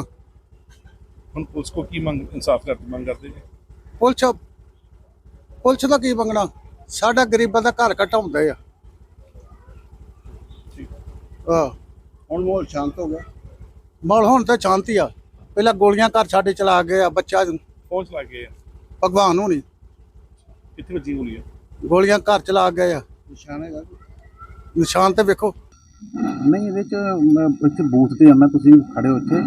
ਹੁਣ ਪੁਲਿਸ ਕੋ ਕੀ ਮੰਗ ਇਨਸਾਫ ਕਰ ਮੰਗ ਕਰਦੇ ਜੀ? ਪੁਲਿਸ ਪੁਲਿਸ ਦਾ ਕੀ ਮੰਗਣਾ? ਸਾਡਾ ਗਰੀਬਾਂ ਦਾ ਘਰ ਘਟਾਉਂਦੇ ਆ। ਠੀਕ। ਹਾਂ। ਹੁਣ ਮਾਹੌਲ ਸ਼ਾਂਤ ਹੋ ਗਿਆ। ਮਾਹੌਲ ਹੁਣ ਤਾਂ ਸ਼ਾਂਤੀ ਆ। ਪਹਿਲਾਂ ਗੋਲੀਆਂ ਘਰ ਸਾਡੇ ਚਲਾ ਗਏ ਆ ਬੱਚਾ ਪਹੁੰਚ ਲੱਗ ਗਏ ਆ। ਭਗਵਾਨ ਹੋਣੀ। ਕਿੱਥੇ ਵੱਜੀ ਗੋਲੀ? ਆ ਗੋਲੀਆਂ ਘਰ ਚਲਾ ਗਏ ਆ। ਨਿਸ਼ਾਨ ਹੈਗਾ ਨਿਸ਼ਾਨ ਤੇ ਵੇਖੋ। ਨਹੀਂ ਇਹਦੇ ਚ ਮੈਂ ਇੱਥੇ ਬੂਥ ਤੇ ਆ ਮੈਂ ਤੁਸੀਂ ਖੜੇ ਹੋ ਇੱਥੇ।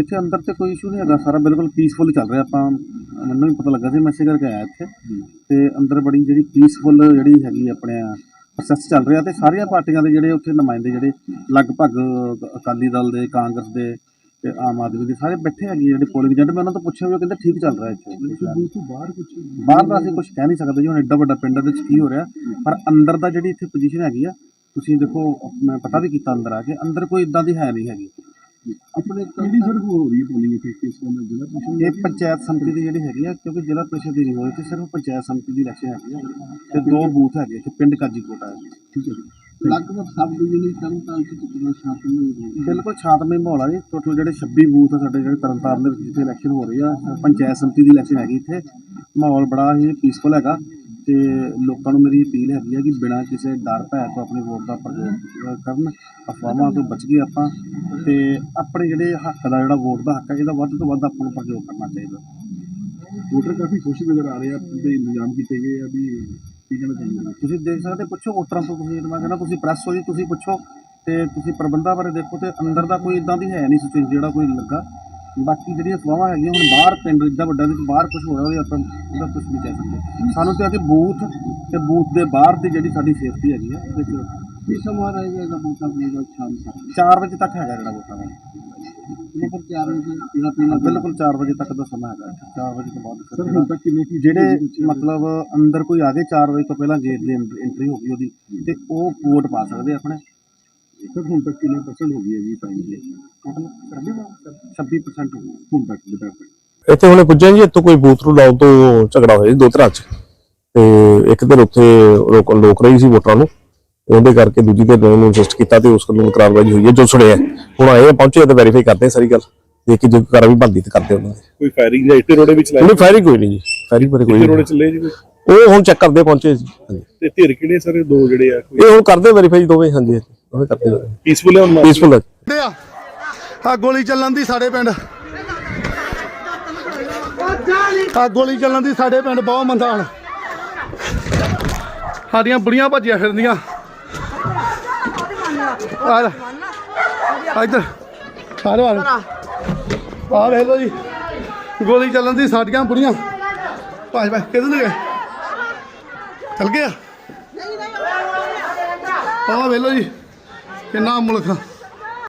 ਇੱਥੇ ਅੰਦਰ ਤੇ ਕੋਈ ਇਸ਼ੂ ਨਹੀਂ ਹੈਗਾ ਸਾਰਾ ਬਿਲਕੁਲ ਪੀਸਫੁਲ ਚੱਲ ਰਿਹਾ ਆਪਾਂ ਮੈਨੂੰ ਵੀ ਪਤਾ ਲੱਗਾ ਸੀ ਮੈਂ ਇਸੇ ਕਰਕੇ ਆਇਆ ਇੱਥੇ। ਤੇ ਅੰਦਰ ਬੜੀ ਜਿਹੜੀ ਪੀਸਫੁਲ ਜਿਹੜੀ ਹੈਗੀ ਆਪਣੇ ਪ੍ਰੋਸੈਸ ਚੱਲ ਰਿਹਾ ਤੇ ਸਾਰੀਆਂ ਪਾਰਟੀਆਂ ਦੇ ਜਿਹੜੇ ਉੱਥੇ ਨੁਮਾਇੰਦੇ ਜਿਹੜੇ ਲਗਭਗ ਅਕਾਲੀ ਦਲ ਦੇ ਕਾਂਗਰਸ ਦੇ ਤੇ ਆਮ ਆਦਮੀ ਦੇ ਸਾਰੇ ਬੈਠੇ ਹੈਗੇ ਜਿਹੜੇ ਪੋਲਿੰਗ ਏਜੰਟ ਮੈਂ ਉਹਨਾਂ ਤੋਂ ਪੁੱਛਿਆ ਵੀ ਉਹ ਕਹਿੰਦੇ ਠੀਕ ਚੱਲ ਰਿਹਾ ਇੱਥੇ। ਬਾਹਰ ਕੁਝ ਬਾਹਰ ਦਾ ਅਸੀਂ ਕੁਝ ਕਹਿ ਨਹੀਂ ਸਕਦੇ ਜੀ ਹੁਣ ਐਡਾ ਵੱਡਾ ਪਿੰਡ ਵਿੱਚ ਕੀ ਹੋ ਰਿਹਾ? ਪਰ ਅੰਦਰ ਦਾ ਜਿਹੜੀ ਇੱਥੇ ਪੋਜੀਸ਼ਨ ਹੈਗੀ ਆ ਤੁਸੀਂ ਦੇਖੋ ਮੈਂ ਪਤਾ ਵੀ ਕੀਤਾ ਅੰਦਰ ਆ ਕੇ ਅੰਦਰ ਕੋਈ ਇਦਾਂ ਦੀ ਹੈ ਨਹੀਂ ਹੈਗੀ। ਆਪਣੇ ਕਿਹੜੀ ਸਰ ਹੋ ਰਹੀ ਹੈ ਪੋਲਿੰਗ ਇੱਥੇ ਕਿਸ ਕੋਲ ਜ਼ਿਲ੍ਹਾ ਇਹ ਪੰਚਾਇਤ ਸਮਿਤੀ ਦੀ ਜਿਹੜੀ ਹੈਗੀ ਆ ਕਿਉਂਕਿ ਜ਼ਿਲ੍ਹਾ ਪ੍ਰੀਸ਼ਦ ਦੀ ਨਹੀਂ ਹੋਈ ਤੇ ਸਿਰਫ ਪੰਚਾਇਤ ਸਮਿਤੀ ਦੀ ਇਲੈਕਸ਼ਨ ਹੈਗੀ ਆ। ਤੇ ਦੋ ਬੂਥ ਹੈਗੇ ਇੱਥੇ ਪਿੰਡ ਕਾਜੀਕੋਟ ਠੀਕ ਹੈ ਲਗਭਗ ਸਭ ਡਿਵੀਜ਼ਨ ਤਰਨ ਤਾਰਨ ਚ ਕਿੰਨਾ ਸ਼ਾਂਤਮਈ ਬਿਲਕੁਲ ਸ਼ਾਂਤਮਈ ਮਾਹੌਲ ਆ ਜੀ। ਟੋਟਲ ਜਿਹੜੇ 26 ਬੂਥ ਆ ਸਾਡੇ ਜਿਹੜੇ ਤਰਨ ਤਾਰਨ ਦੇ ਵਿੱਚ ਜਿੱਥੇ ਇਲੈਕਸ਼ਨ ਹੋ ਰਹੀ ਆ ਪੰਚਾਇਤ ਸਮਿਤੀ ਦੀ ਇਲੈਕਸ਼ਨ ਹੈਗੀ ਇੱਥੇ। ਮਾਹੌਲ ਬੜਾ ਹੀ ਪੀਸਫੁਲ ਹੈਗਾ ਤੇ ਲੋਕਾਂ ਨੂੰ ਮੇਰੀ ਅਪੀਲ ਹੈਗੀ ਆ ਕਿ ਬਿਨਾਂ ਕਿਸੇ ਡਰ ਭੈ ਤੋਂ ਆਪਣੀ ਵੋਟ ਦਾ ਪ੍ਰਯੋਗ ਕਰਨ। ਅਫਵਾਹਾਂ ਤੋਂ ਬਚ ਕੇ ਆਪਾਂ ਤੇ ਆਪਣੇ ਜਿਹੜੇ ਹੱਕ ਦਾ ਜਿਹੜਾ ਵੋਟ ਦਾ ਹੱਕ ਹੈ ਇਹਦਾ ਵੱਧ ਤੋਂ ਵੱਧ ਆਪਾਂ ਨੂੰ ਪ੍ਰਯੋਗ ਕਰਨਾ ਚਾਹੀਦਾ। ਵੋਟਰ ਕਾਫੀ ਖੁਸ਼ ਨਜ਼ਰ ਆ ਰਹੇ ਆ ਦੇ ਇੰਤਜ਼ਾਮ ਕੀਤੇ ਗਏ ਆ ਵੀ ਕੀ ਕਹਿਣਾ ਚਾਹੁੰਦੇ ਤੁਸੀਂ ਦੇਖ ਸਕਦੇ ਪੁੱਛੋ ਵੋਟਰਾਂ ਤੋਂ ਤੁਸੀਂ ਮੈਂ ਕਹਿੰਦਾ ਤੁਸੀਂ ਪ੍ਰੈਸ ਹੋ ਜੀ ਤੁਸੀਂ ਪੁੱਛੋ ਤੇ ਤੁਸੀਂ ਪ੍ਰਬੰਧਾਂ ਬਾਰੇ ਦੇਖੋ ਤੇ ਅੰਦਰ ਦਾ ਕੋਈ ਇਦਾਂ ਦੀ ਹੈ ਨਹੀਂ ਸਿਚੁਏਸ਼ਨ ਜਿਹੜਾ ਕੋਈ ਲੱਗਾ। ਬਾਕੀ ਜਿਹੜੀਆਂ ਅਫਵਾਹਾਂ ਹੈਗੀਆਂ ਹੁਣ ਬਾਹਰ ਪਿੰਡ ਇੱਦਾਂ ਵੱਡਾ ਵਿੱਚ ਬਾਹਰ ਕੁਝ ਹੋ ਰਿਹਾ ਉਹਦੇ ਆਪਾਂ ਉਹਦਾ ਕੁਝ ਨਹੀਂ ਕਹਿ ਸਕਦੇ ਸਾਨੂੰ ਤੇ ਆ ਕਿ ਬੂਥ ਤੇ ਬੂਥ ਦੇ ਬਾਹਰ ਦੀ ਜਿਹੜੀ ਸਾਡੀ ਸੇਫਟੀ ਹੈਗੀ ਆ ਉਹਦੇ ਚ ਕੀ ਸਮਾਂ ਰਹੇਗਾ ਇਹਦਾ ਵੋਟਾਂ ਦਾ ਸ਼ਾਮ ਤੱਕ? 4 ਵਜੇ ਤੱਕ ਹੈਗਾ ਜਿਹੜਾ ਵੋਟਾਂ ਦਾ। ਬਿਲਕੁਲ 4 ਵਜੇ ਜਿਹੜਾ ਪਹਿਲਾਂ ਬਿਲਕੁਲ 4 ਵਜੇ ਤੱਕ ਦਾ ਸਮਾਂ ਹੈਗਾ 4 ਵਜੇ ਤੋਂ ਬਾਅਦ ਸਰ ਹੁਣ ਤੱਕ ਕਿੰਨੇ ਕੀ ਜਿਹੜੇ ਮਤਲਬ ਅੰਦਰ ਕੋਈ ਆ ਗਏ 4 ਵਜੇ ਤੋਂ ਪਹਿਲਾਂ ਗੇਟ ਦੀ ਐਂਟਰੀ ਹੋ ਗਈ ਉਹਦੀ ਤੇ ਉਹ ਵੋਟ ਪਾ ਸਕਦੇ ਆ ਆਪਣੇ? ਸਰ ਹੁਣ ਤੱਕ ਕਿੰਨੇ ਪਰਸੈਂਟ ਹੋ ਗਈ ਹੈ ਜੀ ਟਾਈਮ ਦੀ? ਟੋਟਲ 26% ਹੋ ਗਈ। ਹੁਣ ਤੱਕ ਬਤਾ ਇੱਥੇ ਹੁਣੇ ਪੁੱਜੇ ਜੀ ਇੱਥੋਂ ਕੋਈ ਬੂਥ ਨੂੰ ਲਾਉਣ ਤੋਂ ਝਗੜਾ ਹੋਇਆ ਜੀ ਦੋ ਧਿਰਾਂ 'ਚ। ਤੇ ਇੱਕ ਧਿਰ ਉੱਥੇ ਲੋਕ ਰਹੀ ਸੀ ਵੋਟਰਾਂ ਨੂੰ। ਉਹਦੇ ਕਰਕੇ ਦੂਜੀ ਧਿਰ ਨੇ ਇਨਸਿਸਟ ਕੀਤਾ ਤੇ ਉਸ ਕਾਨੂੰਨ ਕਾਰਵਾਈ ਹੋਈ ਹੈ। ਜੋ ਸੁਣਿਆ ਹੁਣ ਆਏ ਆ, ਪਹੁੰਚੇ ਤੇ ਵੈਰੀਫਾਈ ਕਰਦੇ ਆ ਸਾਰੀ ਗੱਲ। ਦੇਖ ਕੇ ਜੋ ਕਾਰਵਾਈ ਬਣਦੀ ਤੇ ਕਰਦੇ ਉਹਨਾਂ ਦੀ। ਕੋਈ ਫਾਇਰਿੰਗ ਜਾਂ ਇੱਟੇ ਰੋੜੇ ਵਿੱਚ ਲਾਇਆ ਉਹਨੇ ਫਾਇਰਿੰਗ ਕੋਈ ਨਹੀਂ ਜੀ। ਫਾਇਰਿੰਗ ਬਾਰੇ ਕੋਈ ਇੱਟੇ ਰੋੜੇ ਨਹੀਂ। ਚੱਲੇ ਜੀ? ਉਹ ਹੁਣ ਚੈੱਕ ਕਰਦੇ ਪਹੁੰਚੇ ਜੀ। ਤੇ ਧਿਰ ਕਿਹੜੇ ਸਾਰੇ? ਦੋ ਜਿਹੜੇ ਆ ਇਹ ਹੁਣ ਕਰਦੇ ਵੈਰੀਫਾਈ ਦੋਵੇਂ। ਹਾਂਜੀ ਦੋਵੇਂ ਕਰਦੇ ਪੀਸਫੁਲ ਹੈ ਹੁਣ ਪੀਸਫੁਲ ਹੈ। ਆ ਗੋਲੀ ਚੱਲਣ ਦੀ ਸਾਡੇ ਪਿੰਡ। ਆ ਗੋਲੀ ਚੱਲਣ ਦੀ ਸਾਡੇ ਪਿੰਡ ਬਹੁਤ ਮੰਦਾ ਹਾਲ। ਸਾਡੀਆਂ ਬੁੜੀਆਂ ਭੱਜੀਆਂ ਫਿਰਦੀਆਂ। ਆ ਲੈ। ਇੱਧਰ। ਸਾਰੇ ਵਾਲੇ ਆ ਵੇਖ ਲੋ ਜੀ। ਗੋਲੀ ਚੱਲਣ ਦੀ ਸਾਡੀਆਂ ਬੁੜੀਆਂ। ਭਾਜ ਭਾਜ ਕਿੱਧਰ ਨੂੰ ਗਏ? ਚਲ ਗਿਆ ਆ। ਵੇਖ ਲੋ ਜੀ, ਕਿੰਨਾ ਮੁਲਕ ਆ।